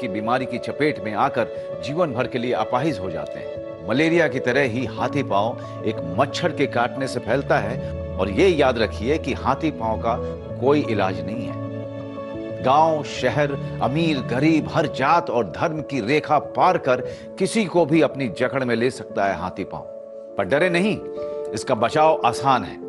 की बीमारी की चपेट में आकर जीवन भर के लिए अपाहिज हो जाते हैं। मलेरिया की तरह ही हाथी पाँव एक मच्छर के काटने से फैलता है और ये याद रखिए कि हाथी पाँव का कोई इलाज नहीं है। गाँव, शहर, अमीर, गरीब, हर जात और धर्म की रेखा पार कर किसी को भी अपनी जकड़ में ले सकता है हाथी पाँव। पर डरे नहीं, इसका बचाव आसान है।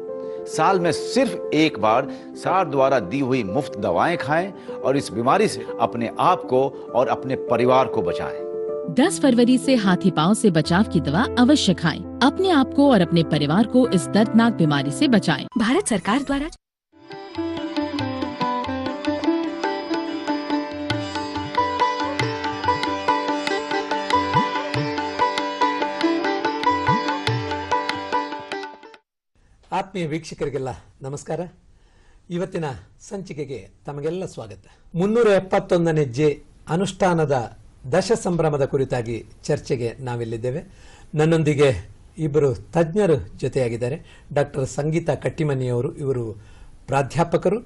साल में सिर्फ़ एक बार सार द्वारा दी हुई मुफ़्त दवाएँ खाएँ और इस बीमारी से अपने आप को और अपने परिवार को बचाएँ 10 फरवरी से हाथी पाँव से बचाव की दवा अवश्य खाएँ। अपने आप को और अपने परिवार को इस दर्दनाक बीमारी से बचाएँ। भारत सरकार द्वारा ಆತ್ಮೀಯ ವೀಕ್ಷಕರಿಗೆಲ್ಲ ನಮಸ್ಕಾರ. ಇವತ್ತಿನ ಸಂಚಿಕೆಗೆ ತಮಗೆಲ್ಲ ಸ್ವಾಗತ. ಮುನ್ನೂರ ಎಪ್ಪತ್ತೊಂದನೇ ಜೆ ಅನುಷ್ಠಾನದ ದಶ ಸಂಭ್ರಮದ ಕುರಿತಾಗಿ ಚರ್ಚೆಗೆ ನಾವಿಲ್ಲಿದ್ದೇವೆ. ನನ್ನೊಂದಿಗೆ ಇಬ್ಬರು ತಜ್ಞರು ಜೊತೆಯಾಗಿದ್ದಾರೆ. ಡಾಕ್ಟರ್ ಸಂಗೀತಾ ಕಟ್ಟಿಮನಿಯವರು ಇವರು ಪ್ರಾಧ್ಯಾಪಕರು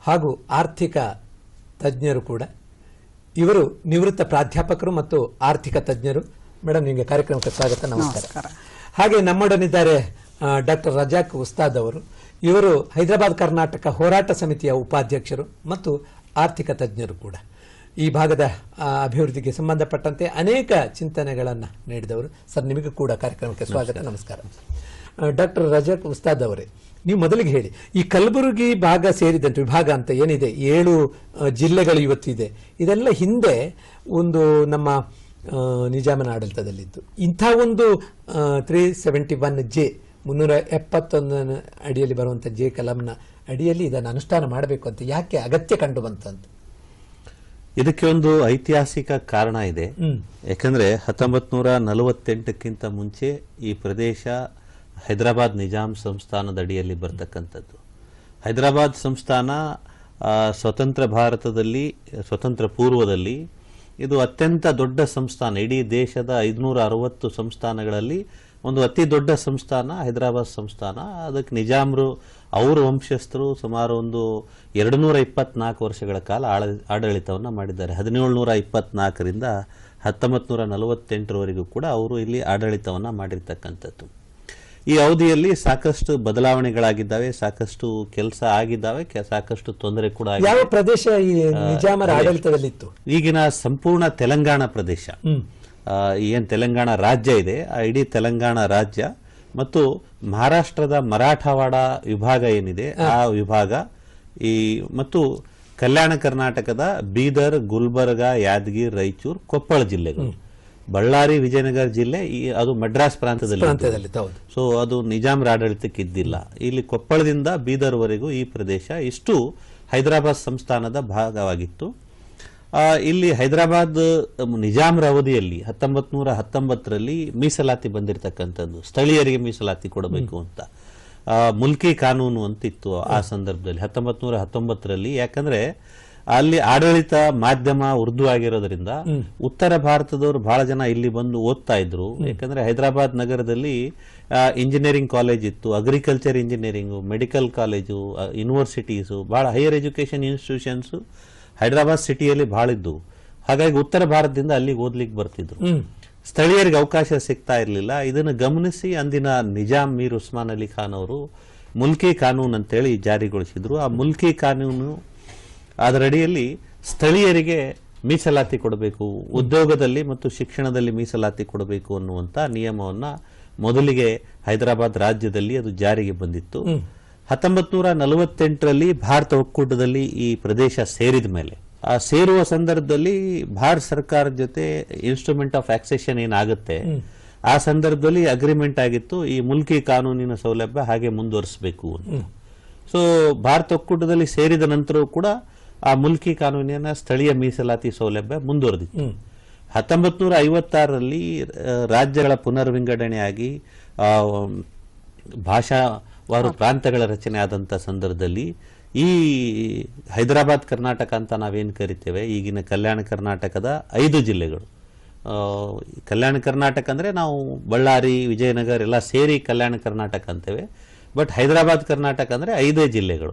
ಹಾಗೂ ಆರ್ಥಿಕ ತಜ್ಞರು ಕೂಡ. ಇವರು ನಿವೃತ್ತ ಪ್ರಾಧ್ಯಾಪಕರು ಮತ್ತು ಆರ್ಥಿಕ ತಜ್ಞರು. ಮೇಡಮ್ ನಿಮಗೆ ಕಾರ್ಯಕ್ರಮಕ್ಕೆ ಸ್ವಾಗತ ನಮಸ್ಕಾರ. ಹಾಗೆ ನಮ್ಮೊಡನಿದ್ದಾರೆ ಡಾಕ್ಟರ್ ರಜಾಕ್ ಉಸ್ತಾದ್ ಅವರು. ಇವರು ಹೈದರಾಬಾದ್ ಕರ್ನಾಟಕ ಹೋರಾಟ ಸಮಿತಿಯ ಉಪಾಧ್ಯಕ್ಷರು ಮತ್ತು ಆರ್ಥಿಕ ತಜ್ಞರು ಕೂಡ. ಈ ಭಾಗದ ಅಭಿವೃದ್ಧಿಗೆ ಸಂಬಂಧಪಟ್ಟಂತೆ ಅನೇಕ ಚಿಂತನೆಗಳನ್ನು ನೀಡಿದವರು. ಸರ್ ನಿಮಗೂ ಕೂಡ ಕಾರ್ಯಕ್ರಮಕ್ಕೆ ಸ್ವಾಗತ. ನಮಸ್ಕಾರ. ಡಾಕ್ಟರ್ ರಜಾಕ್ ಉಸ್ತಾದ್ ಅವರೇ ನೀವು ಮೊದಲಿಗೆ ಹೇಳಿ ಈ ಕಲಬುರಗಿ ಭಾಗ ಸೇರಿದಂತೆ ವಿಭಾಗ ಅಂತ ಏನಿದೆ ಏಳು ಜಿಲ್ಲೆಗಳು ಇವತ್ತಿದೆ. ಇದೆಲ್ಲ ಹಿಂದೆ ಒಂದು ನಮ್ಮ ನಿಜಾಮನ ಆಡಳಿತದಲ್ಲಿತ್ತು. ಇಂಥ ಒಂದು ತ್ರೀ ಸೆವೆಂಟಿ ಒನ್ ಜೆ ಮುನ್ನೂರ ಎಪ್ಪತ್ತೊಂದನ ಅಡಿಯಲ್ಲಿ ಬರುವಂಥ ಜೆ ಕಲಂನ ಅಡಿಯಲ್ಲಿ ಇದನ್ನು ಅನುಷ್ಠಾನ ಮಾಡಬೇಕು ಅಂತ ಯಾಕೆ ಅಗತ್ಯ ಕಂಡು ಬಂತಂತ? ಇದಕ್ಕೆ ಒಂದು ಐತಿಹಾಸಿಕ ಕಾರಣ ಇದೆ. ಯಾಕಂದ್ರೆ ಹತ್ತೊಂಬತ್ ನೂರ ನಲವತ್ತೆಂಟಕ್ಕಿಂತ ಮುಂಚೆ ಈ ಪ್ರದೇಶ ಹೈದರಾಬಾದ್ ನಿಜಾಂ ಸಂಸ್ಥಾನದ ಅಡಿಯಲ್ಲಿ ಬರ್ತಕ್ಕಂಥದ್ದು. ಹೈದರಾಬಾದ್ ಸಂಸ್ಥಾನ ಸ್ವತಂತ್ರ ಭಾರತದಲ್ಲಿ ಸ್ವತಂತ್ರ ಪೂರ್ವದಲ್ಲಿ ಇದು ಅತ್ಯಂತ ದೊಡ್ಡ ಸಂಸ್ಥಾನ. ಇಡೀ ದೇಶದ ಐದುನೂರ ಅರವತ್ತು ಸಂಸ್ಥಾನಗಳಲ್ಲಿ ಒಂದು ಅತಿ ದೊಡ್ಡ ಸಂಸ್ಥಾನ ಹೈದರಾಬಾದ್ ಸಂಸ್ಥಾನ. ಅದಕ್ಕೆ ನಿಜಾಮ್ರು ಅವ್ರ ವಂಶಸ್ಥರು ಸುಮಾರು ಒಂದು ಎರಡು ನೂರ ಇಪ್ಪತ್ನಾಲ್ಕು ವರ್ಷಗಳ ಕಾಲ ಆಳ ಆಡಳಿತವನ್ನು ಮಾಡಿದ್ದಾರೆ. ಹದಿನೇಳು ನೂರ ಇಪ್ಪತ್ನಾಲ್ಕರಿಂದ ಹತ್ತೊಂಬತ್ತು ನೂರ ನಲವತ್ತೆಂಟರವರೆಗೂ ಕೂಡ ಅವರು ಇಲ್ಲಿ ಆಡಳಿತವನ್ನು ಮಾಡಿರ್ತಕ್ಕಂಥದ್ದು. ಈ ಅವಧಿಯಲ್ಲಿ ಸಾಕಷ್ಟು ಬದಲಾವಣೆಗಳಾಗಿದ್ದಾವೆ ಸಾಕಷ್ಟು ಕೆಲಸ ಆಗಿದ್ದಾವೆ ಸಾಕಷ್ಟು ತೊಂದರೆ ಕೂಡ ಆಗಿದೆ. ಯಾವ ಪ್ರದೇಶ ಈ ನಿಜಾಮರ ಆಡಳಿತದಲ್ಲಿತ್ತು? ಈಗಿನ ಸಂಪೂರ್ಣ ತೆಲಂಗಾಣ ಪ್ರದೇಶ. ಏನ್ ತೆಲಂಗಾಣ ರಾಜ್ಯ ಇದೆ ಆ ಇಡೀ ತೆಲಂಗಾಣ ರಾಜ್ಯ ಮತ್ತು ಮಹಾರಾಷ್ಟ್ರದ ಮರಾಠವಾಡ ವಿಭಾಗ ಏನಿದೆ ಆ ವಿಭಾಗ ಈ ಮತ್ತು ಕಲ್ಯಾಣ ಕರ್ನಾಟಕದ ಬೀದರ್ ಗುಲ್ಬರ್ಗ ಯಾದಗಿರಿ ರಾಯಚೂರು ಕೊಪ್ಪಳ ಜಿಲ್ಲೆಗಳು. ಬಳ್ಳಾರಿ ವಿಜಯನಗರ ಜಿಲ್ಲೆ ಈ ಅದು ಮಡ್ರಾಸ್ ಪ್ರಾಂತದಲ್ಲಿ ಸೊ ಅದು ನಿಜಾಮರ ಆಡಳಿತಕ್ಕೆ ಇದ್ದಿಲ್ಲ ಇಲ್ಲಿ ಕೊಪ್ಪಳದಿಂದ ಬೀದರ್ವರೆಗೂ ಈ ಪ್ರದೇಶ ಇಷ್ಟು ಹೈದರಾಬಾದ್ ಸಂಸ್ಥಾನದ ಭಾಗವಾಗಿತ್ತು. ಇಲ್ಲಿ ಹೈದರಾಬಾದ್ ನಿಜಾಮರ ಅವಧಿಯಲ್ಲಿ ಹತ್ತೊಂಬತ್ ನೂರ ಹತ್ತೊಂಬತ್ತರಲ್ಲಿ ಮೀಸಲಾತಿ ಬಂದಿರತಕ್ಕಂಥದ್ದು. ಸ್ಥಳೀಯರಿಗೆ ಮೀಸಲಾತಿ ಕೊಡಬೇಕು ಅಂತ. ಆ, ಮುಲ್ಕಿ ಕಾನೂನು ಅಂತಿತ್ತು ಆ ಸಂದರ್ಭದಲ್ಲಿ ಹತ್ತೊಂಬತ್ ನೂರ ಹತ್ತೊಂಬತ್ತರಲ್ಲಿ. ಯಾಕಂದ್ರೆ ಅಲ್ಲಿ ಆಡಳಿತ ಮಾಧ್ಯಮ ಉರ್ದು ಆಗಿರೋದ್ರಿಂದ ಉತ್ತರ ಭಾರತದವರು ಬಹಳ ಜನ ಇಲ್ಲಿ ಬಂದು ಓದ್ತಾ ಇದ್ರು. ಯಾಕಂದ್ರೆ ಹೈದರಾಬಾದ್ ನಗರದಲ್ಲಿ ಇಂಜಿನಿಯರಿಂಗ್ ಕಾಲೇಜ್ ಇತ್ತು agriculture engineering medical college universities ಬಹಳ ಹೈಯರ್ ಎಜುಕೇಶನ್ ಇನ್ಸ್ಟಿಟ್ಯೂಷನ್ಸ್ ಹೈದರಾಬಾದ್ ಸಿಟಿಯಲ್ಲಿ ಬಹಳ ಇದ್ದು ಹಾಗಾಗಿ ಉತ್ತರ ಭಾರತದಿಂದ ಅಲ್ಲಿಗೆ ಓದ್ಲಿಕ್ಕೆ ಬರ್ತಿದ್ರು. ಸ್ಥಳೀಯರಿಗೆ ಅವಕಾಶ ಸಿಗ್ತಾ ಇರಲಿಲ್ಲ. ಇದನ್ನು ಗಮನಿಸಿ ಅಂದಿನ ನಿಜಾಮ್ ಮೀರ್ ಉಸ್ಮಾನ್ ಅಲಿ ಖಾನ್ ಅವರು ಮುಲ್ಕಿ ಕಾನೂನು ಅಂತೇಳಿ ಜಾರಿಗೊಳಿಸಿದ್ರು. ಆ ಮುಲ್ಕಿ ಕಾನೂನು ಅದರಡಿಯಲ್ಲಿ ಸ್ಥಳೀಯರಿಗೆ ಮೀಸಲಾತಿ ಕೊಡಬೇಕು ಉದ್ಯೋಗದಲ್ಲಿ ಮತ್ತು ಶಿಕ್ಷಣದಲ್ಲಿ ಮೀಸಲಾತಿ ಕೊಡಬೇಕು ಅನ್ನುವಂಥ ನಿಯಮವನ್ನ ಮೊದಲಿಗೆ ಹೈದರಾಬಾದ್ ರಾಜ್ಯದಲ್ಲಿ ಅದು ಜಾರಿಗೆ ಬಂದಿತ್ತು. ಹತ್ತೊಂಬತ್ ನೂರ ನಲವತ್ತೆಂಟರಲ್ಲಿ ಭಾರತ ಒಕ್ಕೂಟದಲ್ಲಿ ಈ ಪ್ರದೇಶ ಸೇರಿದ ಮೇಲೆ. ಆ ಸೇರುವ ಸಂದರ್ಭದಲ್ಲಿ ಭಾರತ ಸರ್ಕಾರದ ಜೊತೆ ಇನ್ಸ್ಟ್ರೂಮೆಂಟ್ ಆಫ್ ಆಕ್ಸೆಷನ್ ಏನಾಗುತ್ತೆ? ಆ ಸಂದರ್ಭದಲ್ಲಿ ಅಗ್ರಿಮೆಂಟ್ ಆಗಿತ್ತು ಈ ಮುಲ್ಕಿ ಕಾನೂನಿನ ಸೌಲಭ್ಯ ಹಾಗೆ ಮುಂದುವರಿಸಬೇಕು ಅಂತ. ಸೊ ಭಾರತ ಒಕ್ಕೂಟದಲ್ಲಿ ಸೇರಿದ ನಂತರವೂ ಕೂಡ ಆ ಮುಲ್ಕಿ ಕಾನೂನಿನ ಸ್ಥಳೀಯ ಮೀಸಲಾತಿ ಸೌಲಭ್ಯ ಮುಂದುವರೆದಿತ್ತು. ಹತ್ತೊಂಬತ್ ನೂರ ಐವತ್ತಾರರಲ್ಲಿ ರಾಜ್ಯಗಳ ಪುನರ್ವಿಂಗಡಣೆಯಾಗಿ ಆ, ಭಾಷಾವಾರು ಪ್ರಾಂತಗಳ ರಚನೆ ಆದಂಥ ಸಂದರ್ಭದಲ್ಲಿ ಈ ಹೈದರಾಬಾದ್ ಕರ್ನಾಟಕ ಅಂತ ನಾವೇನು ಕರಿತೇವೆ ಈಗಿನ ಕಲ್ಯಾಣ ಕರ್ನಾಟಕದ ಐದು ಜಿಲ್ಲೆಗಳು. ಕಲ್ಯಾಣ ಕರ್ನಾಟಕ ಅಂದರೆ ನಾವು ಬಳ್ಳಾರಿ ವಿಜಯನಗರ ಎಲ್ಲ ಸೇರಿ ಕಲ್ಯಾಣ ಕರ್ನಾಟಕ ಅಂತೇವೆ. ಬಟ್ ಹೈದರಾಬಾದ್ ಕರ್ನಾಟಕ ಅಂದ್ರೆ ಐದೇ ಜಿಲ್ಲೆಗಳು.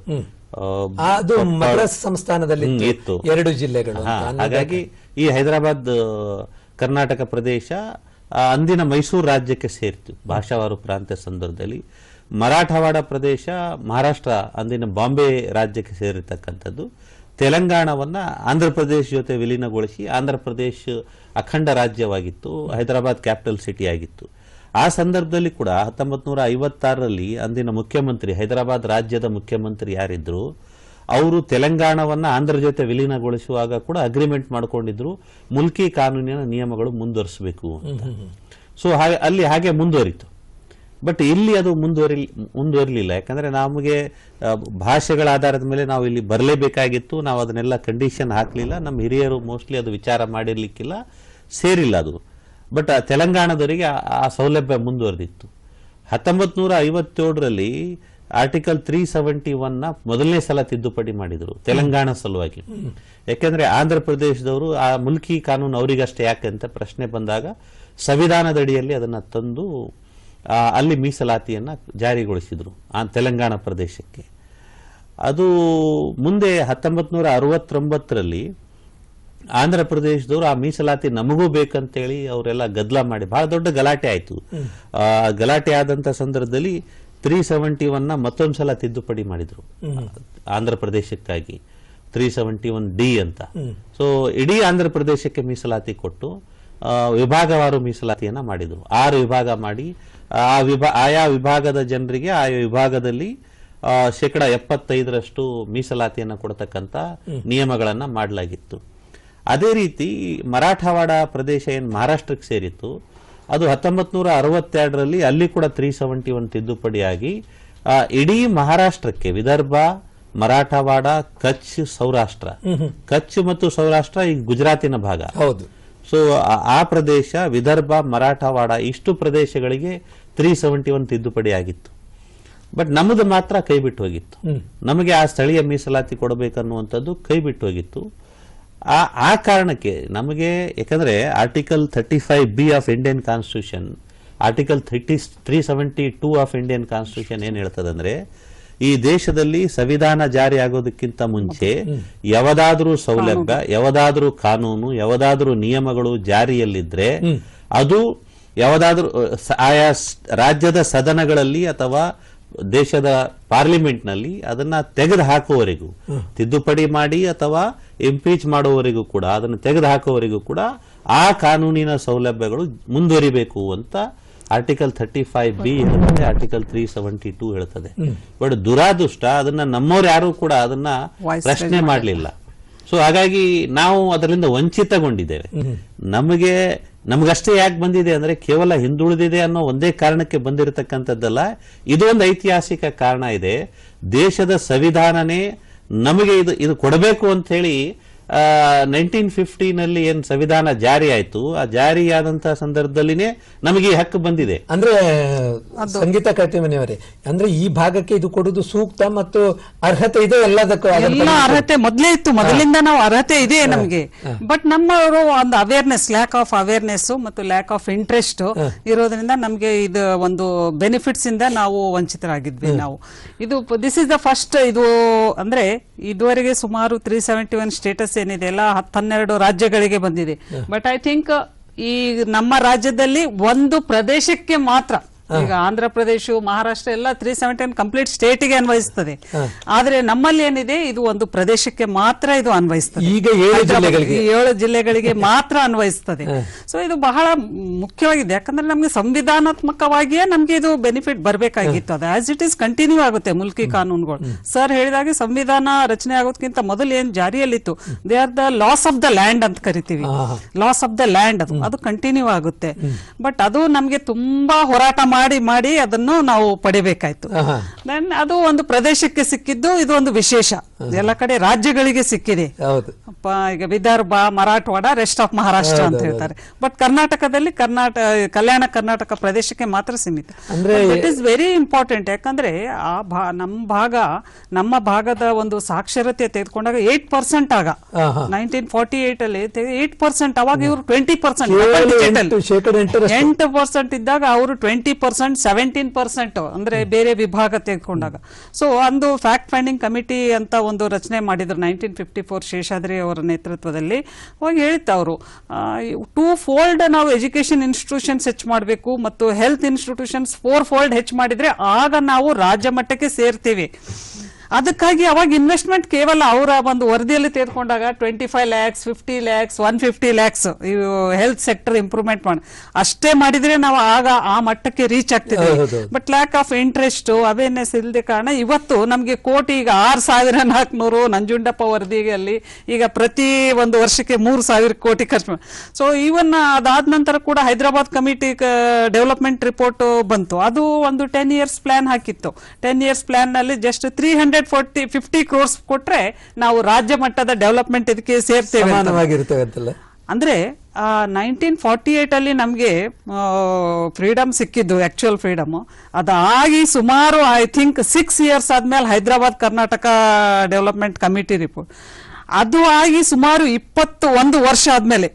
ಅದು ಮದ್ರಾಸ್ ಸಂಸ್ಥಾನದಲ್ಲಿ ಇತ್ತು. ಎರಡು ಜಿಲ್ಲೆಗಳು ಹಾ, ಹಾಗಾಗಿ ಈ ಹೈದರಾಬಾದ್ ಕರ್ನಾಟಕ ಪ್ರದೇಶ ಅಂದಿನ ಮೈಸೂರು ರಾಜ್ಯಕ್ಕೆ ಸೇರಿತು ಭಾಷಾವಾರು ಪ್ರಾಂತ್ಯ ಸಂದರ್ಭದಲ್ಲಿ. ಮರಾಠವಾಡ ಪ್ರದೇಶ ಮಹಾರಾಷ್ಟ್ರ ಅಂದಿನ ಬಾಂಬೆ ರಾಜ್ಯಕ್ಕೆ ಸೇರಿರ್ತಕ್ಕಂಥದ್ದು. ತೆಲಂಗಾಣವನ್ನ ಆಂಧ್ರ ಪ್ರದೇಶ ಜೊತೆ ವಿಲೀನಗೊಳಿಸಿ ಆಂಧ್ರ ಪ್ರದೇಶ ಅಖಂಡ ರಾಜ್ಯವಾಗಿತ್ತು ಹೈದರಾಬಾದ್ ಕ್ಯಾಪಿಟಲ್ ಸಿಟಿ ಆಗಿತ್ತು. ಆ ಸಂದರ್ಭದಲ್ಲಿ ಕೂಡ ಹತ್ತೊಂಬತ್ತು ನೂರ ಐವತ್ತಾರರಲ್ಲಿ ಅಂದಿನ ಮುಖ್ಯಮಂತ್ರಿ ಹೈದರಾಬಾದ್ ರಾಜ್ಯದ ಮುಖ್ಯಮಂತ್ರಿ ಯಾರಿದ್ರು ಅವರು ತೆಲಂಗಾಣವನ್ನ ಆಂಧ್ರ ಜೊತೆ ವಿಲೀನಗೊಳಿಸುವಾಗ ಕೂಡ ಅಗ್ರಿಮೆಂಟ್ ಮಾಡ್ಕೊಂಡಿದ್ರು ಮುಲ್ಕಿ ಕಾನೂನಿನ ನಿಯಮಗಳು ಮುಂದುವರಿಸಬೇಕು ಅಂತ. ಸೊ ಹಾಗೆ ಅಲ್ಲಿ ಹಾಗೆ ಮುಂದುವರಿತು. ಬಟ್ ಇಲ್ಲಿ ಅದು ಮುಂದುವರಿ ಮುಂದುವರಿಲಿಲ್ಲ. ಯಾಕಂದ್ರೆ ನಮಗೆ ಭಾಷೆಗಳ ಆಧಾರದ ಮೇಲೆ ನಾವು ಇಲ್ಲಿ ಬರಲೇಬೇಕಾಗಿತ್ತು. ನಾವು ಅದನ್ನೆಲ್ಲ ಕಂಡೀಷನ್ ಹಾಕಲಿಲ್ಲ. ನಮ್ಮ ಹಿರಿಯರು ಮೋಸ್ಟ್ಲಿ ಅದು ವಿಚಾರ ಮಾಡಿರಲಿಕ್ಕಿಲ್ಲ. ಸೇರಿಲ್ಲ ಅದು. ಬಟ್ ತೆಲಂಗಾಣದವರಿಗೆ ಆ- ಸೌಲಭ್ಯ ಮುಂದುವರೆದಿತ್ತು. ಹತ್ತೊಂಬತ್ತು ನೂರ ಐವತ್ತೇಳರಲ್ಲಿ ಆರ್ಟಿಕಲ್ ತ್ರೀ ಸೆವೆಂಟಿ ಒನ್ನ ಮೊದಲನೇ ಸಲ ತಿದ್ದುಪಡಿ ಮಾಡಿದರು, ತೆಲಂಗಾಣ ಸಲುವಾಗಿ. ಯಾಕೆಂದರೆ ಆಂಧ್ರ ಪ್ರದೇಶದವರು ಆ ಮುಲ್ಕಿ ಕಾನೂನು ಅವರಿಗಷ್ಟೇ ಯಾಕೆ ಅಂತ ಪ್ರಶ್ನೆ ಬಂದಾಗ, ಸಂವಿಧಾನದಡಿಯಲ್ಲಿ ಅದನ್ನು ತಂದು ಅಲ್ಲಿ ಮೀಸಲಾತಿಯನ್ನ ಜಾರಿಗೊಳಿಸಿದರು ಆ ತೆಲಂಗಾಣ ಪ್ರದೇಶಕ್ಕೆ. ಅದು ಮುಂದೆ ಹತ್ತೊಂಬತ್ತು ನೂರ ಅರವತ್ತೊಂಬತ್ತರಲ್ಲಿ ಆಂಧ್ರ ಪ್ರದೇಶದವರು ಆ ಮೀಸಲಾತಿ ನಮಗೂ ಬೇಕಂತೇಳಿ ಅವರೆಲ್ಲ ಗದ್ದಲ ಮಾಡಿ, ಬಹಳ ದೊಡ್ಡ ಗಲಾಟೆ ಆಯಿತು. ಗಲಾಟೆ ಆದಂತ ಸಂದರ್ಭದಲ್ಲಿ ತ್ರೀ ಸೆವೆಂಟಿ ಒನ್ನ ಮತ್ತೊಂದು ಸಲ ತಿದ್ದುಪಡಿ ಮಾಡಿದ್ರು. ಆಂಧ್ರ ಪ್ರದೇಶಕ್ಕಾಗಿ ತ್ರೀ ಸೆವೆಂಟಿ ಒನ್ ಡಿ ಅಂತ. ಸೊ ಇಡೀ ಆಂಧ್ರ ಪ್ರದೇಶಕ್ಕೆ ಮೀಸಲಾತಿ ಕೊಟ್ಟು ವಿಭಾಗವಾರು ಮೀಸಲಾತಿಯನ್ನ ಮಾಡಿದ್ರು. ಆರು ವಿಭಾಗ ಮಾಡಿ ಆ ವಿಭಾ ಆಯಾ ವಿಭಾಗದ ಜನರಿಗೆ ಆಯಾ ವಿಭಾಗದಲ್ಲಿ ಶೇಕಡ ಎಪ್ಪತ್ತೈದರಷ್ಟು ಮೀಸಲಾತಿಯನ್ನು ಕೊಡತಕ್ಕಂಥ ನಿಯಮಗಳನ್ನು ಮಾಡಲಾಗಿತ್ತು. ಅದೇ ರೀತಿ ಮರಾಠವಾಡ ಪ್ರದೇಶ ಏನು ಮಹಾರಾಷ್ಟ್ರಕ್ಕೆ ಸೇರಿತ್ತು ಅದು ಹತ್ತೊಂಬತ್ ನೂರ ಅರವತ್ತೆರಡರಲ್ಲಿ ಅಲ್ಲಿ ಕೂಡ ತ್ರೀ ಸೆವೆಂಟಿ ಒನ್ ತಿದ್ದುಪಡಿಯಾಗಿ ಇಡೀ ಮಹಾರಾಷ್ಟ್ರಕ್ಕೆ ವಿದರ್ಭ ಮರಾಠವಾಡ ಕಚ್ ಸೌರಾಷ್ಟ್ರ. ಕಚ್ ಮತ್ತು ಸೌರಾಷ್ಟ್ರ ಈ ಗುಜರಾತಿನ ಭಾಗ. ಹೌದು. ಸೊ ಆ- ಪ್ರದೇಶ ವಿದರ್ಭ ಮರಾಠವಾಡ ಇಷ್ಟು ಪ್ರದೇಶಗಳಿಗೆ ತ್ರೀ ಸೆವೆಂಟಿ ಒನ್ ತಿದ್ದುಪಡಿ ಆಗಿತ್ತು. ಬಟ್ ನಮ್ಮದು ಮಾತ್ರ ಕೈ ಬಿಟ್ಟು ಹೋಗಿತ್ತು ನಮಗೆ ಆ ಸ್ಥಳೀಯ ಮೀಸಲಾತಿ ಕೊಡಬೇಕನ್ನುವಂಥದ್ದು ಕೈ ಬಿಟ್ಟು ಹೋಗಿತ್ತು. ಆ ಆ ಕಾರಣಕ್ಕೆ ನಮಗೆ ಯಾಕಂದ್ರೆ article thirty five B of Indian constitution article thirty three seventy two of Indian constitution ಏನು ಹೇಳ್ತದೆ ಹೇಳ್ತದಂದ್ರೆ ಈ ದೇಶದಲ್ಲಿ ಸಂವಿಧಾನ ಜಾರಿ ಆಗೋದಕ್ಕಿಂತ ಮುಂಚೆ ಯಾವದಾದ್ರೂ ಸೌಲಭ್ಯ ಯಾವದಾದ್ರೂ ಕಾನೂನು ಯಾವದಾದ್ರೂ ನಿಯಮಗಳು ಜಾರಿಯಲ್ಲಿದ್ರೆ ಅದು ಯಾವದಾದ್ರೂ ಆಯಾ ರಾಜ್ಯದ ಸದನಗಳಲ್ಲಿ ಅಥವಾ ದೇಶದ ಪಾರ್ಲಿಮೆಂಟ್ನಲ್ಲಿ ಅದನ್ನ ತೆಗೆದು ಹಾಕುವವರೆಗೂ ತಿದ್ದುಪಡಿ ಮಾಡಿ ಅಥವಾ ಇಂಪೀಚ್ ಮಾಡುವವರೆಗೂ ಕೂಡ ಅದನ್ನು ತೆಗೆದು ಹಾಕುವವರೆಗೂ ಕೂಡ ಆ ಕಾನೂನಿನ ಸೌಲಭ್ಯಗಳು ಮುಂದುವರಿಬೇಕು ಅಂತ ಆರ್ಟಿಕಲ್ ಥರ್ಟಿ ಫೈವ್ ಬಿ ಹೇಳ್ತದೆ ಆರ್ಟಿಕಲ್ ತ್ರೀ ಸೆವೆಂಟಿ ಟೂ ಹೇಳ್ತದೆ ಬಟ್ ದುರಾದೃಷ್ಟ ಅದನ್ನ ನಮ್ಮವ್ರು ಯಾರು ಕೂಡ ಅದನ್ನ ಪ್ರಶ್ನೆ ಮಾಡಲಿಲ್ಲ. ಸೊ ಹಾಗಾಗಿ ನಾವು ಅದರಿಂದ ವಂಚಿತಗೊಂಡಿದ್ದೇವೆ. ನಮಗೆ ನಮಗಷ್ಟೇ ಯಾಕೆ ಬಂದಿದೆ ಅಂದ್ರೆ ಕೇವಲ ಹಿಂದುಳಿದಿದೆ ಅನ್ನೋ ಒಂದೇ ಕಾರಣಕ್ಕೆ ಬಂದಿರತಕ್ಕಂಥದ್ದಲ್ಲ ಇದು ಒಂದು ಐತಿಹಾಸಿಕ ಕಾರಣ ಇದೆ. ದೇಶದ ಸಂವಿಧಾನನೇ ನಮಗೆ ಇದು ಇದು ಕೊಡಬೇಕು ಅಂತ ಹೇಳಿ ನೈನ್ಟೀನ್ ಫಿಫ್ಟಿನಲ್ಲಿ ಏನ್ ಸಂವಿಧಾನ ಜಾರಿ ಆಯ್ತು ಆ ಜಾರಿಯಾದಂತಹ ಸಂದರ್ಭದಲ್ಲಿನೇ ನಮಗೆ ಈ ಹಕ್ಕು ಬಂದಿದೆ. ಅಂದ್ರೆ ಸಂಗೀತ ಕಟ್ಟಿಮನಿಯವರೇ ಅಂದ್ರೆ ಈ ಭಾಗಕ್ಕೆ ಇದು ಕೊಡುವುದು ಸೂಕ್ತ ಮತ್ತು ಅರ್ಹತೆ ಇದೆ ಎಲ್ಲದಕ್ಕೂ ಎಲ್ಲ ಅರ್ಹತೆ ಮೊದಲೇ ಇತ್ತು ಮೊದಲಿಂದ ನಾವು ಅರ್ಹತೆ ಇದೆ ನಮಗೆ. ಬಟ್ ನಮ್ಮವರು ಒಂದು ಅವೇರ್ನೆಸ್ ಲ್ಯಾಕ್ ಆಫ್ ಅವೇರ್ನೆಸ್ ಮತ್ತು ಲ್ಯಾಕ್ ಆಫ್ ಇಂಟ್ರೆಸ್ಟ್ ಇರೋದ್ರಿಂದ ನಮಗೆ ಇದು ಒಂದು ಬೆನಿಫಿಟ್ಸ್ ಇಂದ ನಾವು ವಂಚಿತರಾಗಿದ್ವಿ ನಾವು. ಇದು ದಿಸ್ ಇಸ್ ದ ಫಸ್ಟ್ ಇದು ಅಂದ್ರೆ ಇದುವರೆಗೆ ಸುಮಾರು ತ್ರೀ ಸೆವೆಂಟಿ ಒನ್ ಸ್ಟೇಟಸ್ ಏನಿದೆ ಎಲ್ಲ ಹತ್ತು ಹನ್ನೆರಡು ರಾಜ್ಯಗಳಿಗೆ ಬಂದಿದೆ. ಬಟ್ ಐ ಥಿಂಕ್ ಈ ನಮ್ಮ ರಾಜ್ಯದಲ್ಲಿ ಒಂದು ಪ್ರದೇಶಕ್ಕೆ ಮಾತ್ರ ಈಗ ಆಂಧ್ರ ಪ್ರದೇಶ ಮಹಾರಾಷ್ಟ್ರ ಎಲ್ಲ ತ್ರೀ ಸೆವೆಂಟಿ ಕಂಪ್ಲೀಟ್ ಸ್ಟೇಟ್ಗೆ ಅನ್ವಯಿಸ್ತದೆ. ಆದ್ರೆ ನಮ್ಮಲ್ಲಿ ಏನಿದೆ ಇದು ಒಂದು ಪ್ರದೇಶಕ್ಕೆ ಮಾತ್ರ ಇದು ಅನ್ವಯಿಸ್ತದೆ. ಈಗ ಏಳು ಜಿಲ್ಲೆಗಳಿಗೆ. ಏಳು ಜಿಲ್ಲೆಗಳಿಗೆ ಮಾತ್ರ ಅನ್ವಯಿಸ್ತದೆ. ಸೊ ಇದು ಬಹಳ ಮುಖ್ಯವಾಗಿದೆ. ಯಾಕಂದ್ರೆ ನಮ್ಗೆ ಸಂವಿಧಾನಾತ್ಮಕವಾಗಿಯೇ ನಮ್ಗೆ ಇದು ಬೆನಿಫಿಟ್ ಬರಬೇಕಾಗಿತ್ತು. ಅದು ಆಸ್ ಇಟ್ ಇಸ್ ಕಂಟಿನ್ಯೂ ಆಗುತ್ತೆ ಮುಲ್ಕಿ ಕಾನೂನುಗಳು. ಸರ್ ಹೇಳಿದಾಗೆ ಸಂವಿಧಾನ ರಚನೆ ಆಗೋದಕ್ಕಿಂತ ಮೊದಲು ಏನ್ ಜಾರಿಯಲ್ಲಿತ್ತು? They are the laws of the land ಅಂತ ಕರಿತೀವಿ. ಲಾಸ್ ಆಫ್ ದ ಲ್ಯಾಂಡ್ ಅದು. ಅದು ಕಂಟಿನ್ಯೂ ಆಗುತ್ತೆ. ಬಟ್ ಅದು ನಮ್ಗೆ ತುಂಬಾ ಹೋರಾಟ ಮಾಡಿ ಮಾಡಿ ಅದನ್ನು ನಾವು ಪಡಿಬೇಕಾಯ್ತು. ದೆನ್ ಅದು ಒಂದು ಪ್ರದೇಶಕ್ಕೆ ಸಿಕ್ಕಿದ್ದು ಇದು ಒಂದು ವಿಶೇಷ. ಎಲ್ಲ ಕಡೆ ರಾಜ್ಯಗಳಿಗೆ ಸಿಕ್ಕಿದೆ. ಹೌದು. ಪ- ಈಗ ವಿದರ್ಭ ಮರಾಠವಾಡ ರೆಸ್ಟ್ ಆಫ್ ಮಹಾರಾಷ್ಟ್ರ ಅಂತ ಹೇಳ್ತಾರೆ. ಬಟ್ ಕರ್ನಾಟಕದಲ್ಲಿ ಕರ್ನಾಟಕ ಕಲ್ಯಾಣ ಕರ್ನಾಟಕ ಪ್ರದೇಶಕ್ಕೆ ಮಾತ್ರ ಸೀಮಿತ. ಅಂದ್ರೆ- ಇಟ್ ಇಸ್ ವೆರಿ ಇಂಪಾರ್ಟೆಂಟ್ ಯಾಕಂದ್ರೆ ಆ ಭಾ ನಮ್ಮ ಭಾಗ ನಮ್ಮ ಭಾಗದ ಒಂದು ಸಾಕ್ಷರತೆ ತೆಗೆದುಕೊಂಡಾಗ ಏಟ್ ಪರ್ಸೆಂಟ್ ಆಗ. ಆಹಾ. ನೈನ್ಟೀನ್ ಫಾರ್ಟಿ ಏಟ್ ಅಲ್ಲಿ ಏಟ್ ಪರ್ಸೆಂಟ್ ಅವಾಗ ಇವರು ಟ್ವೆಂಟಿ ಪರ್ಸೆಂಟ್ ಕೇವಲ ಎಂಟು ಶೇಕಡ ಎಂಟರಷ್ಟು. ಎಂಟು ಪರ್ಸೆಂಟ್ ಇದ್ದಾಗ ಅವರು ಟ್ವೆಂಟಿ ಪರ್ಸೆಂಟ್ ಸೆವೆಂಟೀನ್ ಪರ್ಸೆಂಟ್ ಅಂದ್ರೆ ಬೇರೆ ವಿಭಾಗ ತೆಗೆದುಕೊಂಡಾಗ ಸೊ ಒಂದು ಫ್ಯಾಕ್ಟ್ ಫೈಂಡಿಂಗ್ ಕಮಿಟಿ ಅಂತ ಒಂದು ರಚನೆ ಮಾಡಿದ್ರು ನೈನ್ಟೀನ್ ಫಿಫ್ಟಿ ಫೋರ್ ಶೇಷಾದ್ರಿ ಅವರ ನೇತೃತ್ವದಲ್ಲಿ. ಹೋಗಿ ಹೇಳ್ತಾ ಅವರು ಟೂ ಫೋಲ್ಡ್ ನಾವು ಎಜುಕೇಶನ್ ಇನ್ಸ್ಟಿಟ್ಯೂಷನ್ಸ್ ಹೆಚ್ಚು ಮಾಡಬೇಕು ಮತ್ತು ಹೆಲ್ತ್ ಇನ್ಸ್ಟಿಟ್ಯೂಷನ್ಸ್ ಫೋರ್ ಫೋಲ್ಡ್ ಹೆಚ್ಚು ಮಾಡಿದ್ರೆ ಆಗ ನಾವು ರಾಜ್ಯ ಮಟ್ಟಕ್ಕೆ ಸೇರ್ತೀವಿ. ಅದಕ್ಕಾಗಿ ಅವಾಗ ಇನ್ವೆಸ್ಟ್ಮೆಂಟ್ ಕೇವಲ ಅವರ ಒಂದು ವರದಿಯಲ್ಲಿ ತೆಗೆದುಕೊಂಡಾಗ twenty five lakhs fifty lakhs one fifty lakhs ಇವು ಹೆಲ್ತ್ ಸೆಕ್ಟರ್ ಇಂಪ್ರೂವ್ಮೆಂಟ್ ಮಾಡಿ ಅಷ್ಟೇ ಮಾಡಿದ್ರೆ ನಾವು ಆಗ ಆ ಮಟ್ಟಕ್ಕೆ reach ಆಗ್ತಿದ್ವಿ. But lack of interest awareness ಇಲ್ಲದೆ ಕಾರಣ ಇವತ್ತು ನಮಗೆ ಕೋಟಿ ಈಗ ಆರು ಸಾವಿರ ನಾಲ್ಕುನೂರು ನಂಜುಂಡಪ್ಪ ವರದಿಯಲ್ಲಿ ಈಗ ಪ್ರತಿ ಒಂದು ವರ್ಷಕ್ಕೆ ಮೂರು ಸಾವಿರ ಕೋಟಿ ಖರ್ಚು ಸೊ ಈವನ್ ಅದಾದ ನಂತರ ಕೂಡ ಹೈದರಾಬಾದ್ ಕಮಿಟಿ ಡೆವಲಪ್ಮೆಂಟ್ ರಿಪೋರ್ಟ್ ಬಂತು. ಅದು ಒಂದು ಟೆನ್ ಇಯರ್ಸ್ ಪ್ಲಾನ್ ಹಾಕಿತ್ತು. Ten years ಪ್ಲಾನ್ನಲ್ಲಿ just three hundred forty fifty crores ಕೊಟ್ರೆ ನಾವು ರಾಜ್ಯ ಮಟ್ಟದ ಡೆವಲಪ್ಮೆಂಟ್ ಇದಕ್ಕೆ ಸೇರ್ತೇವೆ ಅಂದ್ರೆ ನೈನ್ಟೀನ್ ಫಾರ್ಟಿ ಏಟ್ ಅಲ್ಲಿ ನಮಗೆ ಫ್ರೀಡಮ್ ಸಿಕ್ಕಿದ್ದು ಆಕ್ಚುಯಲ್ ಫ್ರೀಡಮ್ ಅದಾಗಿ ಸುಮಾರು ಐ ಥಿಂಕ್ ಸಿಕ್ಸ್ ಇಯರ್ಸ್ ಆದ್ಮೇಲೆ Hyderabad Karnataka development committee report ಅದು ಆಗಿ ಸುಮಾರು ಇಪ್ಪತ್ತು ಒಂದು ವರ್ಷ ಆದ್ಮೇಲೆ.